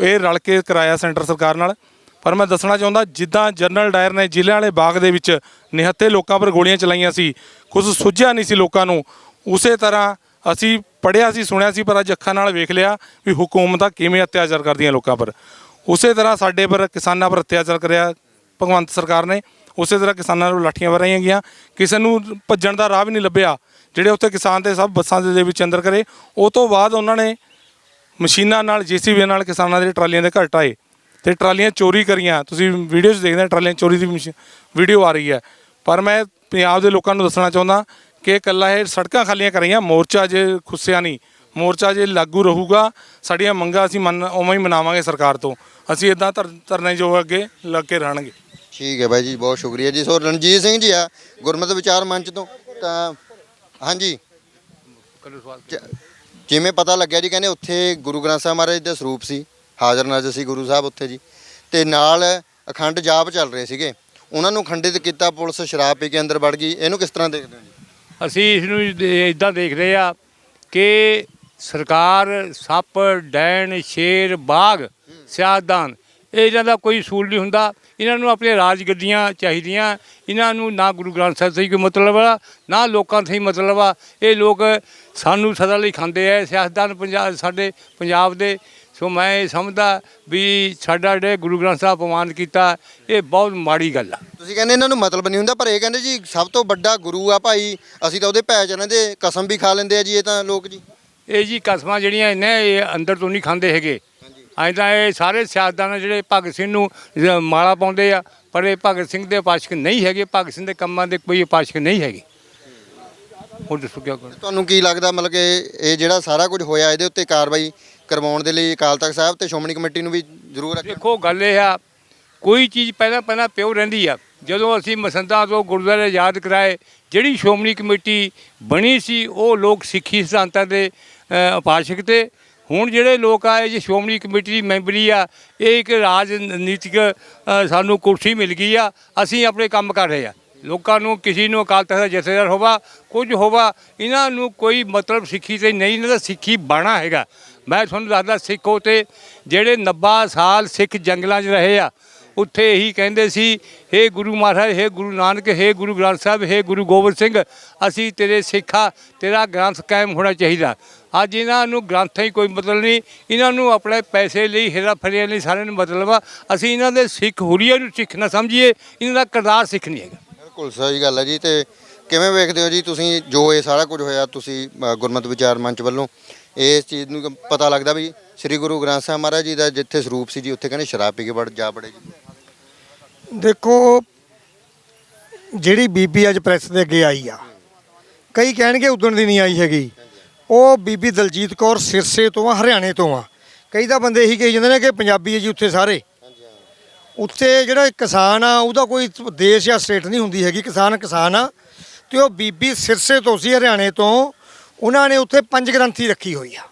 ਇਹ ਰਲ ਕੇ ਕਰਾਇਆ ਸੈਂਟਰ ਸਰਕਾਰ ਨਾਲ। ਪਰ ਮੈਂ ਦੱਸਣਾ ਚਾਹੁੰਦਾ, ਜਿੱਦਾਂ ਜਨਰਲ ਡਾਇਰ ਨੇ ਜ਼ਿਲ੍ਹੇ ਵਾਲੇ ਬਾਗ ਦੇ ਵਿੱਚ ਨਿਹੱਥੇ ਲੋਕਾਂ ਪਰ ਗੋਲੀਆਂ ਚਲਾਈਆਂ ਸੀ ਕੁਝ ਸੁੱਝਿਆ ਨਹੀਂ ਸੀ ਲੋਕਾਂ ਨੂੰ। ਉਸੇ ਤਰ੍ਹਾਂ ਅਸੀਂ ਪੜਿਆ ਸੀ, ਸੁਣਿਆ ਸੀ, ਪਰ ਅੱਜ ਅੱਖਾਂ ਨਾਲ ਵੇਖ ਲਿਆ ਵੀ ਹਕੂਮਤਾਂ ਕਿਵੇਂ ਅਤਿਆਚਾਰ ਕਰਦੀਆਂ ਲੋਕਾਂ ਪਰ। ਉਸੇ ਤਰ੍ਹਾਂ ਸਾਡੇ ਪਰ ਕਿਸਾਨਾਂ ਪਰ ਅਤਿਆਚਾਰ ਕਰਿਆ ਭਗਵੰਤ ਸਰਕਾਰ ਨੇ। ਉਸੇ ਤਰ੍ਹਾਂ ਕਿਸਾਨਾਂ ਨੂੰ ਲਾਠੀਆਂ ਵਰਾਈਆਂ ਗਈਆਂ। ਕਿਸੇ ਨੂੰ ਭੱਜਣ ਦਾ ਰਾਹ ਵੀ ਨਹੀਂ ਲੱਭਿਆ। ਜਿਹੜੇ ਉੱਥੇ ਕਿਸਾਨ ਦੇ ਸਭ ਬੱਸਾਂ ਦੇ ਵਿੱਚ ਅੰਦਰ ਕਰੇ, ਉਹ ਤੋਂ ਬਾਅਦ ਉਹਨਾਂ ਨੇ ਮਸ਼ੀਨਾਂ ਨਾਲ ਜੀਸੀਬੀ ਨਾਲ ਕਿਸਾਨਾਂ ਦੇ ਟਰਾਲੀਆਂ ਦੇ ਘਰ ਢਾਏ ਤੇ ਟਰਾਲੀਆਂ ਚੋਰੀ ਕਰੀਆਂ। ਤੁਸੀਂ ਵੀਡੀਓਜ਼ ਦੇਖਦੇ ਹੋ, ਟਰਾਲੀਆਂ ਚੋਰੀ ਦੀ ਵੀਡੀਓ ਆ ਰਹੀ ਹੈ। ਪਰ ਮੈਂ ਪੰਜਾਬ ਦੇ ਲੋਕਾਂ ਨੂੰ ਦੱਸਣਾ ਚਾਹੁੰਦਾ ਕਿ ਇਕੱਲਾ ਇਹ ਸੜਕਾਂ ਖਾਲੀਆਂ ਕਰਾਈਆਂ, ਮੋਰਚਾ ਜੇ ਖੁੱਸਿਆ ਨਹੀਂ। ਮੋਰਚਾ ਜੇ ਲਾਗੂ ਰਹੂਗਾ, ਸਾਡੀਆਂ ਮੰਗਾਂ ਅਸੀਂ ਮੰਨ, ਉਵੇਂ ਹੀ ਮਨਾਵਾਂਗੇ ਸਰਕਾਰ ਤੋਂ। ਅਸੀਂ ਇਦਾਂ ਧਰਨੇ ਜੋ ਅੱਗੇ ਲੱਗ ਕੇ ਰਹਿਣਗੇ। ਠੀਕ ਹੈ ਬਾਈ ਜੀ, ਬਹੁਤ ਸ਼ੁਕਰੀਆ ਜੀ। ਸੋ ਰਣਜੀਤ ਸਿੰਘ ਜੀ ਆ, ਗੁਰਮਤਿ ਵਿਚਾਰ ਮੰਚ ਤੋਂ। ਤਾਂ, ਹਾਂਜੀ। ਜਿਵੇਂ ਪਤਾ ਲੱਗਿਆ ਜੀ, ਕਹਿੰਦੇ ਉੱਥੇ ਗੁਰੂ ਗ੍ਰੰਥ ਸਾਹਿਬ ਮਹਾਰਾਜ ਦਾ ਸਰੂਪ ਸੀ। ਹਾਜ਼ਰ ਨਾਜ਼ਰ ਸੀ ਗੁਰੂ ਸਾਹਿਬ ਉੱਥੇ ਜੀ। ਤੇ ਨਾਲ ਅਖੰਡ ਜਾਪ ਚੱਲ ਰਹੇ ਸੀਗੇ। ਉਹਨਾਂ ਨੂੰ ਖੰਡਿਤ ਕੀਤਾ ਪੁਲਿਸ, ਸ਼ਰਾਬ ਪੀ ਕੇ ਅੰਦਰ ਵੜ ਗਈ। ਇਹਨੂੰ ਕਿਸ ਤਰ੍ਹਾਂ ਦੇਖਦੇ ਹੋ ਅਸੀਂ ਇਸ ਨੂੰ ਇਦਾਂ ਦੇਖਦੇ ਆ ਕਿ ਸਰਕਾਰ, ਸੱਪ, ਡੈਣ, ਸ਼ੇਰ, ਬਾਗ ਸਿਆਦਾਨ ਇਹਨਾਂ ਦਾ ਕੋਈ ਸੂਲ ਨਹੀਂ ਹੁੰਦਾ। ਇਹਨਾਂ ਨੂੰ ਆਪਣੇ ਰਾਜ ਗੱਦੀਆਂ ਚਾਹੀਦੀਆਂ। ਇਹਨਾਂ ਨੂੰ ਨਾ ਗੁਰੂ ਗ੍ਰੰਥ ਸਾਹਿਬ ਤੋਂ ਹੀ ਕੋਈ ਮਤਲਬ ਆ, ਨਾ ਲੋਕਾਂ ਤੋਂ ਹੀ ਮਤਲਬ ਆ। ਇਹ ਲੋਕ ਸਾਨੂੰ ਸਦਾ ਲਈ ਖਾਂਦੇ ਆ। ਸਿਆਸਤਦਾਨ ਪੰਜਾਬ ਸਾਡੇ ਪੰਜਾਬ ਦੇ ਸੋ ਮੈਂ ਇਹ ਸਮਝਦਾ ਵੀ ਸਾਡਾ ਜਿਹੜੇ ਗੁਰੂ ਗ੍ਰੰਥ ਸਾਹਿਬ ਅਪਮਾਨ ਕੀਤਾ ਇਹ ਬਹੁਤ ਮਾੜੀ ਗੱਲ ਆ। ਤੁਸੀਂ ਕਹਿੰਦੇ ਇਹਨਾਂ ਨੂੰ ਮਤਲਬ ਨਹੀਂ ਹੁੰਦਾ ਪਰ ਇਹ ਕਹਿੰਦੇ ਜੀ ਸਭ ਤੋਂ ਵੱਡਾ ਗੁਰੂ ਆ ਭਾਈ ਅਸੀਂ ਤਾਂ ਉਹਦੇ ਭੈ ਚ ਦੇ ਕਸਮ ਵੀ ਖਾ ਲੈਂਦੇ ਆ ਜੀ ਇਹ ਤਾਂ ਲੋਕ ਜੀ। ਇਹ ਜੀ ਕਸਮਾਂ ਜਿਹੜੀਆਂ ਨੇ ਇਹ ਅੰਦਰ ਤੋਂ ਨਹੀਂ ਖਾਂਦੇ ਹੈਗੇ। ਐਂ ਤਾਂ ਇਹ ਸਾਰੇ ਸਿਆਸਤਦਾਨ ਜਿਹੜੇ ਭਗਤ ਸਿੰਘ ਨੂੰ ਮਾਲਾ ਪਾਉਂਦੇ ਆ ਪਰ ਇਹ ਭਗਤ ਸਿੰਘ ਦੇ ਉਪਾਸ਼ਕ ਨਹੀਂ ਹੈਗੇ ਭਗਤ ਸਿੰਘ ਦੇ ਕੰਮਾਂ ਦੇ ਕੋਈ ਉਪਾਸ਼ਕ ਨਹੀਂ ਹੈਗੇ। ਹੋਰ ਦੱਸੋ ਕੀ ਤੁਹਾਨੂੰ ਕੀ ਲੱਗਦਾ ਮਤਲਬ ਕਿ ਇਹ ਜਿਹੜਾ ਸਾਰਾ ਕੁਝ ਹੋਇਆ ਇਹਦੇ ਉੱਤੇ ਕਾਰਵਾਈ ਕਰਵਾਉਣ ਦੇ ਲਈ ਅਕਾਲ ਤਖਤ ਸਾਹਿਬ ਤੇ ਸ਼੍ਰੋਮਣੀ ਕਮੇਟੀ ਨੂੰ ਵੀ ਜ਼ਰੂਰ ਰੱਖਣਾ। ਦੇਖੋ, ਗੱਲ ਇਹ ਆ, ਕੋਈ ਚੀਜ਼ ਪਹਿਲਾਂ ਪਹਿਲਾਂ ਪਿਓ ਰਹਿੰਦੀ ਆ। ਜਦੋਂ ਅਸੀਂ ਮਸੰਦਾਂ ਤੋਂ ਗੁਰਦੁਆਰੇ ਯਾਦ ਕਰਾਏ, ਜਿਹੜੀ ਸ਼੍ਰੋਮਣੀ ਕਮੇਟੀ ਬਣੀ ਸੀ, ਉਹ ਲੋਕ ਸਿੱਖੀ ਸਿਧਾਂਤਾਂ ਦੇ ਉਪਾਸ਼ਕ ਤੇ। ਹੁਣ ਜਿਹੜੇ ਲੋਕ ਆਏ, ਜੀ ਸ਼੍ਰੋਮਣੀ ਕਮੇਟੀ ਦੀ ਮੈਂਬਰੀ ਆ, ਇਹ ਇੱਕ ਰਾਜਨੀਤਿਕ ਸਾਨੂੰ ਕੁਰਸੀ ਮਿਲ ਗਈ ਆ। ਅਸੀਂ ਆਪਣੇ ਕੰਮ ਕਰ ਰਹੇ ਆ। ਲੋਕਾਂ ਨੂੰ, ਕਿਸੇ ਨੂੰ ਅਕਾਲ ਤਖਤ ਦਾ ਜਥੇਦਾਰ ਹੋਵਾ, ਕੁਝ ਹੋਵਾ, ਇਹਨਾਂ ਨੂੰ ਕੋਈ ਮਤਲਬ ਸਿੱਖੀ ਤੇ ਨਹੀਂ, ਇਹਨਾਂ ਸਿੱਖੀ ਬਾਣਾ ਹੈਗਾ। ਮੈਂ ਤੁਹਾਨੂੰ ਦੱਸਦਾ ਸਿੱਖੋ ਤੇ ਜਿਹੜੇ 90 ਸਾਲ ਸਿੱਖ ਜੰਗਲਾਂ 'ਚ ਰਹੇ ਆ ਉੱਥੇ ਇਹੀ ਕਹਿੰਦੇ ਸੀ ਹੇ ਗੁਰੂ ਮਹਾਰਾਜ ਹੇ ਗੁਰੂ ਨਾਨਕ ਹੇ ਗੁਰੂ ਗ੍ਰੰਥ ਸਾਹਿਬ ਹੇ ਗੁਰੂ ਗੋਬਿੰਦ ਸਿੰਘ ਅਸੀਂ ਤੇਰੇ ਸਿੱਖਾ ਤੇਰਾ ਗ੍ਰੰਥ ਕਾਇਮ ਹੋਣਾ ਚਾਹੀਦਾ। ਅੱਜ ਇਹਨਾਂ ਨੂੰ ਗ੍ਰੰਥਾਂ ਹੀ ਕੋਈ ਮਤਲਬ ਨਹੀਂ ਇਹਨਾਂ ਨੂੰ ਆਪਣੇ ਪੈਸੇ ਲਈ ਹੇਰਾ ਫੇਰੀਆਂ ਲਈ ਸਾਰਿਆਂ ਨੂੰ ਮਤਲਬ ਆ ਅਸੀਂ ਇਹਨਾਂ ਦੇ ਸਿੱਖ ਹੁਰੀਏ ਨੂੰ ਸਿੱਖ ਨਾ ਸਮਝੀਏ ਇਹਨਾਂ ਦਾ ਕਿਰਦਾਰ ਸਿੱਖ ਨਹੀਂ ਹੈਗਾ। ਬਿਲਕੁਲ ਸਹੀ ਗੱਲ ਹੈ ਜੀ ਤੇ ਕਿਵੇਂ ਵੇਖਦੇ ਹੋ ਜੀ ਤੁਸੀਂ ਜੋ ਇਹ ਸਾਰਾ ਕੁਝ ਹੋਇਆ ਤੁਸੀਂ ਅ, ਗੁਰਮਤਿ ਵਿਚਾਰ ਮੰਚ ਵੱਲੋਂ ਇਸ ਚੀਜ਼ ਨੂੰ ਪਤਾ ਲੱਗਦਾ ਵੀ ਸ੍ਰੀ ਗੁਰੂ ਗ੍ਰੰਥ ਸਾਹਿਬ ਮਹਾਰਾਜ ਜੀ ਦਾ ਜਿੱਥੇ ਸਰੂਪ ਸੀ ਜੀ, ਉੱਥੇ ਕਹਿੰਦੇ ਸ਼ਰਾਬ ਪੀ ਕੇ ਵੜ ਜਾ ਬੜੇ ਜੀ। ਦੇਖੋ, ਜਿਹੜੀ ਬੀਬੀ ਅੱਜ ਪ੍ਰੈਸ ਦੇ ਅੱਗੇ ਆਈ ਆ, ਕਈ ਕਹਿਣਗੇ ਉਦਣ ਦੀ ਨਹੀਂ ਆਈ ਹੈਗੀ। ਉਹ ਬੀਬੀ ਦਲਜੀਤ ਕੌਰ ਸਿਰਸੇ ਤੋਂ ਆ, ਹਰਿਆਣੇ ਤੋਂ ਆ। ਕਈ ਤਾਂ ਬੰਦੇ ਇਹੀ ਕਹੀ ਜਾਂਦੇ ਨੇ ਕਿ ਪੰਜਾਬੀ ਹੈ ਜੀ ਉੱਥੇ ਸਾਰੇ। ਉੱਥੇ ਜਿਹੜਾ ਕਿਸਾਨ ਆ, ਉਹਦਾ ਕੋਈ ਦੇਸ਼ ਜਾਂ ਸਟੇਟ ਨਹੀਂ ਹੁੰਦੀ ਹੈਗੀ। ਕਿਸਾਨ ਕਿਸਾਨ ਆ, ਤੇ ਉਹ ਬੀਬੀ ਸਿਰਸੇ ਤੋਂ ਸੀ, ਹਰਿਆਣੇ ਤੋਂ। ਉਹਨਾਂ ਨੇ ਉੱਥੇ ਪੰਜ ਗ੍ਰੰਥੀ ਰੱਖੀ ਹੋਈ ਆ।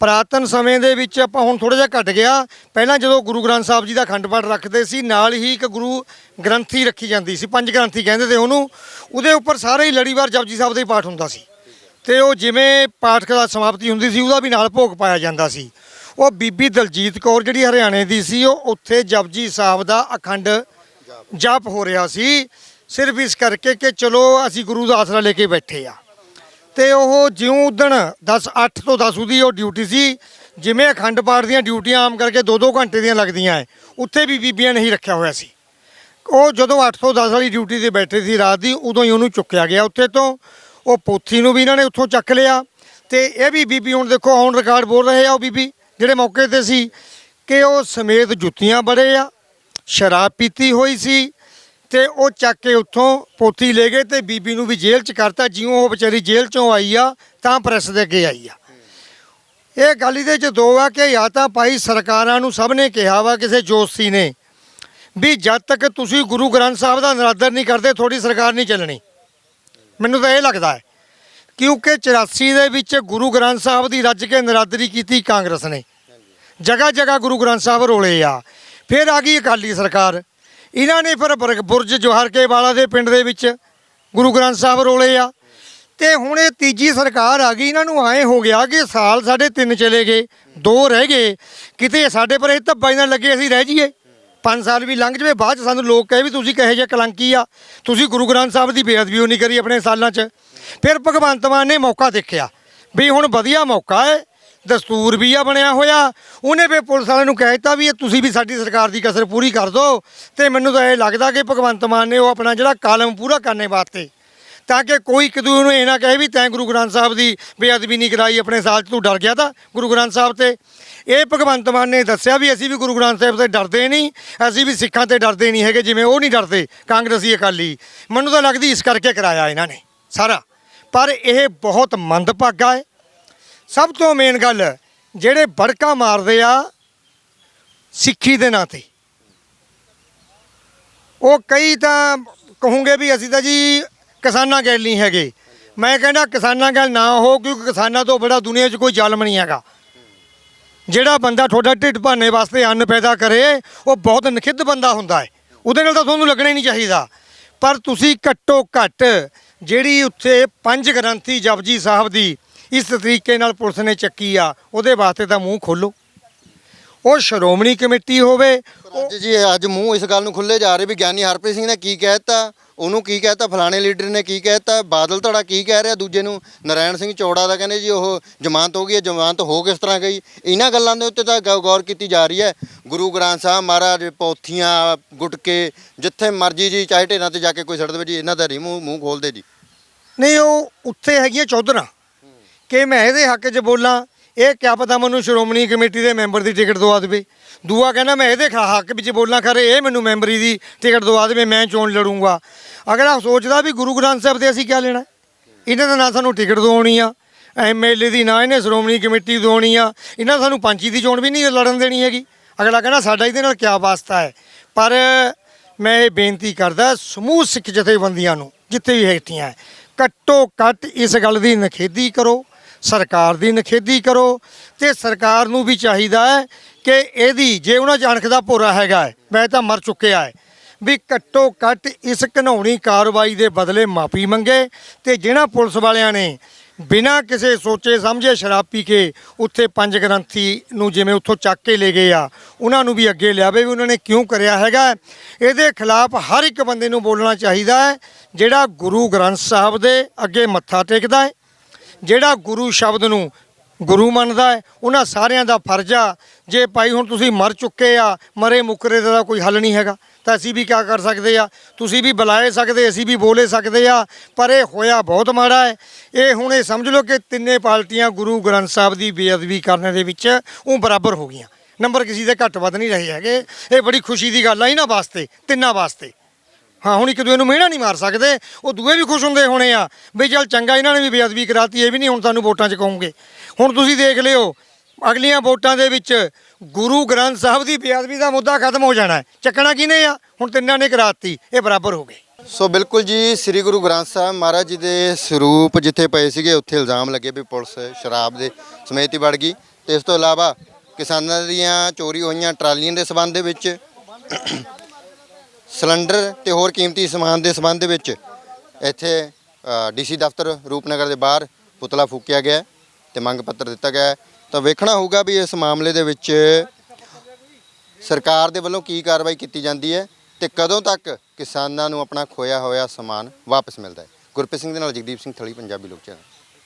ਪ੍ਰਾਤਨ ਸਮੇਂ ਦੇ ਵਿੱਚ ਆਪਾਂ ਹੁਣ ਥੋੜਾ ਜਿਹਾ ਘਟ ਗਿਆ। ਪਹਿਲਾਂ ਜਦੋਂ ਗੁਰੂ ਗ੍ਰੰਥ ਸਾਹਿਬ ਜੀ ਦਾ ਅਖੰਡ ਪਾਠ ਰੱਖਦੇ ਸੀ, ਨਾਲ ਹੀ ਇੱਕ ਗੁਰੂ ਗ੍ਰੰਥੀ ਰੱਖੀ ਜਾਂਦੀ ਸੀ, ਪੰਜ ਗ੍ਰੰਥੀ ਕਹਿੰਦੇ ਤੇ ਉਹਨੂੰ। ਉਹਦੇ ਉੱਪਰ ਸਾਰੇ ਹੀ ਲੜੀਵਾਰ ਜਪਜੀ ਸਾਹਿਬ ਦਾ ਹੀ ਪਾਠ ਹੁੰਦਾ ਸੀ। ਤੇ ਉਹ ਜਿਵੇਂ ਪਾਠ ਦਾ ਸਮਾਪਤੀ ਹੁੰਦੀ ਸੀ, ਉਹਦਾ ਵੀ ਨਾਲ ਭੋਗ ਪਾਇਆ ਜਾਂਦਾ ਸੀ। ਉਹ ਬੀਬੀ ਦਲਜੀਤ ਕੌਰ ਜਿਹੜੀ ਹਰਿਆਣੇ ਦੀ ਸੀ, ਉਹ ਉੱਥੇ ਜਪਜੀ ਸਾਹਿਬ ਦਾ ਅਖੰਡ ਜਪ ਹੋ ਰਿਹਾ ਸੀ। ਸਿਰਫ ਇਸ ਕਰਕੇ ਕਿ ਚਲੋ ਅਸੀਂ ਗੁਰੂ ਦਾ ਆਸਰਾ ਲੈ ਕੇ ਬੈਠੇ ਆ। ਤੇ ਉਹ ਜਿਉਂ ਉਦਣ 10 8 ਤੋਂ 10 ਉਹਦੀ ਉਹ ਡਿਊਟੀ ਸੀ, ਜਿਵੇਂ ਅਖੰਡ ਪਾਠ ਦੀਆਂ ਡਿਊਟੀਆਂ ਆਮ ਕਰਕੇ 2-2 ਘੰਟੇ ਦੀਆਂ ਲੱਗਦੀਆਂ ਐ, ਉੱਥੇ ਵੀ ਬੀਬੀਆਂ ਨਹੀਂ ਰੱਖਿਆ ਹੋਇਆ ਸੀ। ਉਹ ਜਦੋਂ 8 ਤੋਂ 10 ਵਾਲੀ ਡਿਊਟੀ ਤੇ ਬੈਠੇ ਸੀ ਰਾਤ ਦੀ, ਉਦੋਂ ਹੀ ਉਹਨੂੰ ਚੁੱਕਿਆ ਗਿਆ ਉੱਥੇ ਤੋਂ। ਉਹ ਪੋਥੀ ਨੂੰ ਵੀ ਇਹਨਾਂ ਨੇ ਉੱਥੋਂ ਚੱਕ ਲਿਆ ਤੇ ਇਹ ਵੀ ਬੀਬੀ ਹੁਣ ਦੇਖੋ ਔਨ ਰਿਕਾਰਡ ਬੋਲ ਰਹੇ ਆ ਉਹ ਬੀਬੀ, ਜਿਹੜੇ ਮੌਕੇ ਤੇ ਸੀ ਕਿ ਉਹ ਸਮੇਤ ਜੁੱਤੀਆਂ ਬੜੇ ਆ, ਸ਼ਰਾਬ ਪੀਤੀ ਹੋਈ ਸੀ ਤੇ ਉਹ ਚੱਕ ਕੇ ਉੱਥੋਂ ਪੋਥੀ ਲੈ ਗਏ ਤੇ ਬੀਬੀ ਨੂੰ ਵੀ ਜੇਲ੍ਹ 'ਚ ਕਰਤਾ। ਜਿਉਂ ਉਹ ਵਿਚਾਰੀ ਜੇਲ੍ਹ 'ਚੋਂ ਆਈ ਆ, ਤਾਂ ਪ੍ਰੈਸ ਦੇ ਅੱਗੇ ਆਈ ਆ। ਇਹ ਗੱਲ ਇਹਦੇ 'ਚ ਦੋ ਆ ਕਿ ਜਾਂ ਤਾਂ ਭਾਈ ਸਰਕਾਰਾਂ ਨੂੰ ਸਭ ਨੇ ਕਿਹਾ ਵਾ ਕਿਸੇ ਜੋਤਸ਼ੀ ਨੇ ਵੀ ਜਦ ਤੱਕ ਤੁਸੀਂ ਗੁਰੂ ਗ੍ਰੰਥ ਸਾਹਿਬ ਦਾ ਨਿਰਾਦਰ ਨਹੀਂ ਕਰਦੇ, ਤੁਹਾਡੀ ਸਰਕਾਰ ਨਹੀਂ ਚੱਲਣੀ। ਮੈਨੂੰ ਤਾਂ ਇਹ ਲੱਗਦਾ ਹੈ, ਕਿਉਂਕਿ 84 ਦੇ ਵਿੱਚ ਗੁਰੂ ਗ੍ਰੰਥ ਸਾਹਿਬ ਦੀ ਰੱਜ ਕੇ ਨਿਰਾਦਰੀ ਕੀਤੀ ਕਾਂਗਰਸ ਨੇ। ਜਗ੍ਹਾ ਜਗ੍ਹਾ ਗੁਰੂ ਗ੍ਰੰਥ ਸਾਹਿਬ ਰੋਲੇ ਆ। ਫਿਰ ਆ ਗਈ ਅਕਾਲੀ ਸਰਕਾਰ। ਇਹਨਾਂ ਨੇ ਫਿਰ ਬੁਰਗ- ਬੁਰਜ ਜੋਹਰ ਵਾਲਾ ਦੇ ਪਿੰਡ ਦੇ ਵਿੱਚ ਗੁਰੂ ਗ੍ਰੰਥ ਸਾਹਿਬ ਰੋਲੇ ਆ। ਤੇ ਹੁਣ ਇਹ ਤੀਜੀ ਸਰਕਾਰ ਆ ਗਈ, ਇਹਨਾਂ ਨੂੰ ਐਂ ਹੋ ਗਿਆ ਕਿ ਸਾਲ ਸਾਡੇ ਤਿੰਨ ਚਲੇ ਗਏ, ਦੋ ਰਹਿ ਗਏ। ਕਿਤੇ ਸਾਡੇ ਪਰ ਇਹ ਧੱਬਾ ਹੀ ਨਾ ਲੱਗੇ, ਅਸੀਂ ਰਹਿ ਜਾਈਏ। ਪੰਜ ਸਾਲ ਵੀ ਲੰਘ ਜਵੇ, ਬਾਅਦ ਚ ਸਾਨੂੰ ਲੋਕ ਕਹੇ ਵੀ ਤੁਸੀਂ ਕਹੇ ਜੇ ਕਲੰਕੀ ਆ। ਤੁਸੀਂ ਗੁਰੂ ਗ੍ਰੰਥ ਸਾਹਿਬ ਦੀ ਬੇਅਦਬੀ ਉਹ ਨਹੀਂ ਕਰੀ ਆਪਣੇ ਸਾਲਾਂ 'ਚ। ਫਿਰ ਭਗਵੰਤ ਮਾਨ ਨੇ ਮੌਕਾ ਦੇਖਿਆ, ਵੀ ਹੁਣ ਵਧੀਆ ਮੌਕਾ ਹੈ। ਦਸਤੂਰ ਵੀ ਆ ਬਣਿਆ ਹੋਇਆ। ਉਹਨੇ ਵੀ ਪੁਲਿਸ ਵਾਲਿਆਂ ਨੂੰ ਕਹਿ ਦਿੱਤਾ ਵੀ ਇਹ ਤੁਸੀਂ ਵੀ ਸਾਡੀ ਸਰਕਾਰ ਦੀ ਕਸਰ ਪੂਰੀ ਕਰ ਦਿਓ ਤੇ ਮੈਨੂੰ ਤਾਂ ਇਹ ਲੱਗਦਾ ਕਿ ਭਗਵੰਤ ਮਾਨ ਨੇ ਉਹ ਆਪਣਾ ਜਿਹੜਾ ਕਾਲਮ ਪੂਰਾ ਕਰਨੇ ਵਾਸਤੇ ਤਾਂ ਕਿ ਕੋਈ ਕਿਦੂ ਨੂੰ ਇਹ ਨਾ ਕਹੇ ਵੀ ਤੈਂ ਗੁਰੂ ਗ੍ਰੰਥ ਸਾਹਿਬ ਦੀ ਬੇਅਦਬੀ ਨਹੀਂ ਕਰਾਈ, ਆਪਣੇ ਸਾਲ 'ਚ ਤੂੰ ਡਰ ਗਿਆ ਤਾਂ ਗੁਰੂ ਗ੍ਰੰਥ ਸਾਹਿਬ ਤੇ। ਇਹ ਭਗਵੰਤ ਮਾਨ ਨੇ ਦੱਸਿਆ ਵੀ ਅਸੀਂ ਵੀ ਗੁਰੂ ਗ੍ਰੰਥ ਸਾਹਿਬ ਤੇ ਡਰਦੇ ਨਹੀਂ, ਅਸੀਂ ਵੀ ਸਿੱਖਾਂ ਤੇ ਡਰਦੇ ਨਹੀਂ ਹੈਗੇ, ਜਿਵੇਂ ਉਹ ਨਹੀਂ ਡਰਦੇ, ਕਾਂਗਰਸੀ ਅਕਾਲੀ। ਮੈਨੂੰ ਤਾਂ ਲੱਗਦੀ ਇਸ ਕਰਕੇ ਕਰਾਇਆ ਇਹਨਾਂ ਨੇ ਸਾਰਾ। ਪਰ ਇਹ ਬਹੁਤ ਮੰਦਭਾਗਾ ਹੈ। ਸਭ ਤੋਂ ਮੇਨ ਗੱਲ, ਜਿਹੜੇ ਬੜਕਾ ਮਾਰਦੇ ਆ, ਸਿੱਖੀ ਦੇ ਨਾਂ ਤੇ। ਉਹ ਕਈ ਤਾਂ ਕਹੂੰਗੇ ਵੀ ਅਸੀਂ ਤਾਂ ਜੀ ਕਿਸਾਨਾਂ ਗੈਲ ਨਹੀਂ ਹੈਗੇ। ਮੈਂ ਕਹਿੰਦਾ ਕਿਸਾਨਾਂ ਗੈਲ ਨਾ ਹੋ, ਕਿਉਂਕਿ ਕਿਸਾਨਾਂ ਤੋਂ ਬੜਾ ਦੁਨੀਆ 'ਚ ਕੋਈ ਜ਼ਾਲਮ ਨਹੀਂ ਹੈਗਾ। ਜਿਹੜਾ ਬੰਦਾ ਤੁਹਾਡਾ ਢਿੱਡ ਭਰਨੇ ਵਾਸਤੇ ਅੰਨ ਪੈਦਾ ਕਰੇ, ਉਹ ਬਹੁਤ ਨਖਿੱਧ ਬੰਦਾ ਹੁੰਦਾ ਹੈ। ਉਹਦੇ ਨਾਲ ਤਾਂ ਤੁਹਾਨੂੰ ਲੱਗਣਾ ਹੀ ਨਹੀਂ ਚਾਹੀਦਾ। ਪਰ ਤੁਸੀਂ ਘੱਟੋ ਘੱਟ ਜਿਹੜੀ ਉੱਥੇ ਪੰਜ ਗ੍ਰੰਥੀ ਜਪਜੀ ਸਾਹਿਬ ਦੀ ਇਸ ਤਰੀਕੇ ਨਾਲ ਪੁਲਿਸ ਨੇ ਚੱਕੀ ਆ ਉਹਦੇ ਵਾਸਤੇ ਤਾਂ ਮੂੰਹ ਖੋਲੋ। ਉਹ ਸ਼੍ਰੋਮਣੀ ਕਮੇਟੀ ਹੋਵੇ ਅੱਜ ਜੀ ਅੱਜ ਮੂੰਹ ਇਸ ਗੱਲ ਨੂੰ ਖੁੱਲੇ ਜਾ ਰਹੇ ਵੀ ਗਿਆਨੀ ਹਰਪ੍ਰੀਤ ਸਿੰਘ ਨੇ ਕੀ ਕਹਿਤਾ ਉਹਨੂੰ ਕੀ ਕਹਿਤਾ ਫਲਾਣੇ ਲੀਡਰ ਨੇ ਕੀ ਕਹਿਤਾ ਬਾਦਲ ਧੜਾ ਕੀ ਕਹਿ ਰਿਹਾ? ਦੂਜੇ ਨੂੰ ਨਰਾਇਣ ਸਿੰਘ ਚੌੜਾ ਦਾ ਕਹਿੰਦੇ ਜੀ ਉਹ ਜ਼ਮਾਨਤ ਹੋ ਗਈ ਹੈ ਜ਼ਮਾਨਤ ਹੋ ਕਿਸ ਤਰ੍ਹਾਂ ਗਈ? ਇਹਨਾਂ ਗੱਲਾਂ ਦੇ ਉੱਤੇ ਤਾਂ ਗੌਰ ਕੀਤੀ ਜਾ ਰਹੀ ਹੈ। ਗੁਰੂ ਗ੍ਰੰਥ ਸਾਹਿਬ ਮਹਾਰਾਜ ਪੋਥੀਆਂ ਗੁਟਕੇ ਜਿੱਥੇ ਮਰਜ਼ੀ ਜੀ ਚਾਹੇ ਢੇਰਾਂ ਤੇ ਜਾ ਕੇ ਕੋਈ ਸੜ ਦੇਵੇ ਜੀ ਇਹਨਾਂ ਦਾ ਨਹੀਂ ਮੂੰਹ ਮੂੰਹ ਖੋਲਦੇ ਜੀ। ਨਹੀਂ ਉਹ ਉੱਥੇ ਹੈਗੀਆਂ ਚੌਧਰਾਂ। ਕਿ ਮੈਂ ਇਹਦੇ ਹੱਕ 'ਚ ਬੋਲਾਂ, ਇਹ ਕਿਆ ਪਤਾ ਮੈਨੂੰ ਸ਼੍ਰੋਮਣੀ ਕਮੇਟੀ ਦੇ ਮੈਂਬਰ ਦੀ ਟਿਕਟ ਦਵਾ ਦੇਵੇ। ਦੂਆ ਕਹਿੰਦਾ, ਮੈਂ ਇਹਦੇ ਖਾ- ਹੱਕ ਵਿੱਚ ਬੋਲਾਂ, ਖਰੇ ਇਹ ਮੈਨੂੰ ਮੈਂਬਰੀ ਦੀ ਟਿਕਟ ਦਵਾ ਦੇਵੇ, ਮੈਂ ਚੋਣ ਲੜੂੰਗਾ। ਅਗਲਾ ਸੋਚਦਾ ਵੀ ਗੁਰੂ ਗ੍ਰੰਥ ਸਾਹਿਬ ਦੇ ਅਸੀਂ ਕਿਆ ਲੈਣਾ? ਇਹਨਾਂ ਦਾ ਨਾ ਸਾਨੂੰ ਟਿਕਟ ਦਵਾਉਣੀ ਆ ਐਮਐਲਏ ਦੀ ਨਾ ਇਹਨੇ ਸ਼੍ਰੋਮਣੀ ਕਮੇਟੀ ਦਵਾਉਣੀ ਆ, ਇਹਨਾਂ ਸਾਨੂੰ ਪੰਚੀ ਦੀ ਚੋਣ ਵੀ ਨਹੀਂ ਲੜਨ ਦੇਣੀ ਹੈਗੀ। ਅਗਲਾ ਕਹਿੰਦਾ, ਸਾਡਾ ਇਹਦੇ ਨਾਲ ਕਿਆ ਵਾਸਤਾ ਹੈ? ਪਰ ਮੈਂ ਇਹ ਬੇਨਤੀ ਕਰਦਾ, ਸਮੂਹ ਸਿੱਖ ਜਥੇਬੰਦੀਆਂ ਨੂੰ, ਜਿੱਥੇ ਵੀ ਹੈਗੀਆਂ ਘੱਟੋ ਘੱਟ ਇਸ ਗੱਲ ਦੀ ਨਖੇਦੀ ਕਰੋ। ਸਰਕਾਰ ਦੀ ਨਖੇਦੀ ਕਰੋ ਤੇ ਸਰਕਾਰ ਨੂੰ ਵੀ ਚਾਹੀਦਾ ਹੈ ਕਿ ਇਹਦੀ ਜੇ ਉਹਨਾਂ 'ਚ ਅਣਖ ਦਾ ਭੋਰਾ ਹੈਗਾ ਹੈ, ਵੈਸੇ ਤਾਂ ਮਰ ਚੁੱਕਿਆ ਹੈ ਵੀ ਘੱਟੋ ਘੱਟ ਇਸ ਘਨੌਣੀ ਕਾਰਵਾਈ ਦੇ ਬਦਲੇ ਮਾਫੀ ਮੰਗੇ ਤੇ ਜਿਹੜਾ ਪੁਲਿਸ ਵਾਲਿਆਂ ਨੇ ਬਿਨਾਂ ਕਿਸੇ ਸੋਚੇ ਸਮਝੇ ਸ਼ਰਾਬ ਪੀ ਕੇ ਉੱਥੇ ਪੰਜ ਗ੍ਰੰਥੀ ਨੂੰ ਜਿਵੇਂ ਉੱਥੋਂ ਚੱਕ ਕੇ ਲੈ ਗਏ ਆ ਉਹਨਾਂ ਨੂੰ ਵੀ ਅੱਗੇ ਲਿਆਵੇ ਵੀ ਉਹਨਾਂ ਨੇ ਕਿਉਂ ਕਰਿਆ ਹੈਗਾ ਇਹਦੇ ਖਿਲਾਫ ਹਰ ਇੱਕ ਬੰਦੇ ਨੂੰ ਬੋਲਣਾ ਚਾਹੀਦਾ ਹੈ ਜਿਹੜਾ ਗੁਰੂ ਗ੍ਰੰਥ ਸਾਹਿਬ ਦੇ ਅੱਗੇ ਮੱਥਾ ਟੇਕਦਾ ਹੈ। ਜਿਹੜਾ ਗੁਰੂ ਸ਼ਬਦ ਨੂੰ ਗੁਰੂ ਮੰਨਦਾ ਹੈ, ਉਹਨਾਂ ਸਾਰਿਆਂ ਦਾ ਫਰਜ਼ ਆ। ਜੇ ਭਾਈ ਹੁਣ ਤੁਸੀਂ ਮਰ ਚੁੱਕੇ ਆ, ਮਰੇ ਮੁਕਰੇ ਦਾ ਕੋਈ ਹੱਲ ਨਹੀਂ ਹੈਗਾ। ਤਾਂ ਅਸੀਂ ਵੀ ਕੀ ਕਰ ਸਕਦੇ ਆ? ਤੁਸੀਂ ਵੀ ਬੁਲਾਏ ਸਕਦੇ, ਅਸੀਂ ਵੀ ਬੋਲੇ ਸਕਦੇ ਆ, ਪਰ ਇਹ ਹੋਇਆ ਬਹੁਤ ਮਾੜਾ ਹੈ। ਇਹ ਹੁਣ ਇਹ ਸਮਝ ਲਓ ਕਿ ਤਿੰਨੇ ਪਾਰਟੀਆਂ ਗੁਰੂ ਗ੍ਰੰਥ ਸਾਹਿਬ ਦੀ ਬੇਅਦਬੀ ਕਰਨ ਦੇ ਵਿੱਚ ਉਹ ਬਰਾਬਰ ਹੋ ਗਈਆਂ। ਨੰਬਰ ਕਿਸੇ ਦੇ ਘੱਟ ਵੱਧ ਨਹੀਂ ਰਹੇ ਹੈਗੇ। ਇਹ ਬੜੀ ਖੁਸ਼ੀ ਦੀ ਗੱਲ ਆ, ਇਹਨਾਂ ਵਾਸਤੇ, ਤਿੰਨਾਂ ਵਾਸਤੇ। ਹਾਂ, ਹੁਣ ਇੱਕ ਦੂਏ ਨੂੰ ਮਿਹਣਾ ਨਹੀਂ ਮਾਰ ਸਕਦੇ। ਉਹ ਦੂਏ ਵੀ ਖੁਸ਼ ਹੁੰਦੇ ਹੋਣੇ ਆ। ਵੀ ਚੱਲ ਚੰਗਾ, ਇਹਨਾਂ ਨੇ ਵੀ ਬੇਅਦਬੀ ਕਰਾਤੀ, ਇਹ ਵੀ ਨਹੀਂ ਹੁਣ ਸਾਨੂੰ ਵੋਟਾਂ 'ਚ ਕਹੋਗੇ। ਹੁਣ ਤੁਸੀਂ ਦੇਖ ਲਿਓ, ਅਗਲੀਆਂ ਵੋਟਾਂ ਦੇ ਵਿੱਚ ਗੁਰੂ ਗ੍ਰੰਥ ਸਾਹਿਬ ਦੀ ਬੇਅਦਬੀ ਦਾ ਮੁੱਦਾ ਖਤਮ ਹੋ ਜਾਣਾ ਚੱਕਣਾ ਕਿਹਨੇ ਆ? ਹੁਣ ਤਿੰਨਾਂ ਨੇ ਕਰਾਤੀ, ਇਹ ਬਰਾਬਰ ਹੋ ਗਏ। ਸੋ ਬਿਲਕੁਲ ਜੀ, ਸ੍ਰੀ ਗੁਰੂ ਗ੍ਰੰਥ ਸਾਹਿਬ ਮਹਾਰਾਜ ਜੀ ਦੇ ਸਰੂਪ ਜਿੱਥੇ ਪਏ ਸੀਗੇ, ਉੱਥੇ ਇਲਜ਼ਾਮ ਲੱਗੇ ਵੀ ਪੁਲਿਸ ਸ਼ਰਾਬ ਦੇ ਸਮੇਤ ਹੀ ਵੜ ਗਈ। ਤੇ ਇਸ ਤੋਂ ਇਲਾਵਾ ਕਿਸਾਨਾਂ ਦੀਆਂ ਚੋਰੀ ਹੋਈਆਂ ਟਰਾਲੀਆਂ ਦੇ ਸਬੰਧ ਦੇ ਵਿੱਚ ਸਿਲੰਡਰ ਤੇ ਹੋਰ ਕੀਮਤੀ ਸਮਾਨ ਦੇ ਸੰਬੰਧ ਵਿੱਚ ਇੱਥੇ ਡੀਸੀ ਦਫ਼ਤਰ ਰੂਪਨਗਰ ਦੇ ਬਾਹਰ ਪੁਤਲਾ ਫੂਕਿਆ ਗਿਆ ਹੈ ਤੇ ਮੰਗ ਪੱਤਰ ਦਿੱਤਾ ਗਿਆ। ਤਾਂ ਵੇਖਣਾ ਹੋਊਗਾ ਵੀ ਇਸ ਮਾਮਲੇ ਦੇ ਵਿੱਚ ਸਰਕਾਰ ਦੇ ਵੱਲੋਂ ਕੀ ਕਾਰਵਾਈ ਕੀਤੀ ਜਾਂਦੀ ਹੈ ਤੇ ਕਦੋਂ ਤੱਕ ਕਿਸਾਨਾਂ ਨੂੰ ਆਪਣਾ ਖੋਇਆ ਹੋਇਆ ਸਮਾਨ ਵਾਪਸ ਮਿਲਦਾ ਹੈ। ਗੁਰਪ੍ਰੀਤ ਸਿੰਘ ਦੇ ਨਾਲ ਜਗਦੀਪ ਸਿੰਘ ਥਲੀ, ਪੰਜਾਬੀ ਲੋਕ ਚੈਨਲ।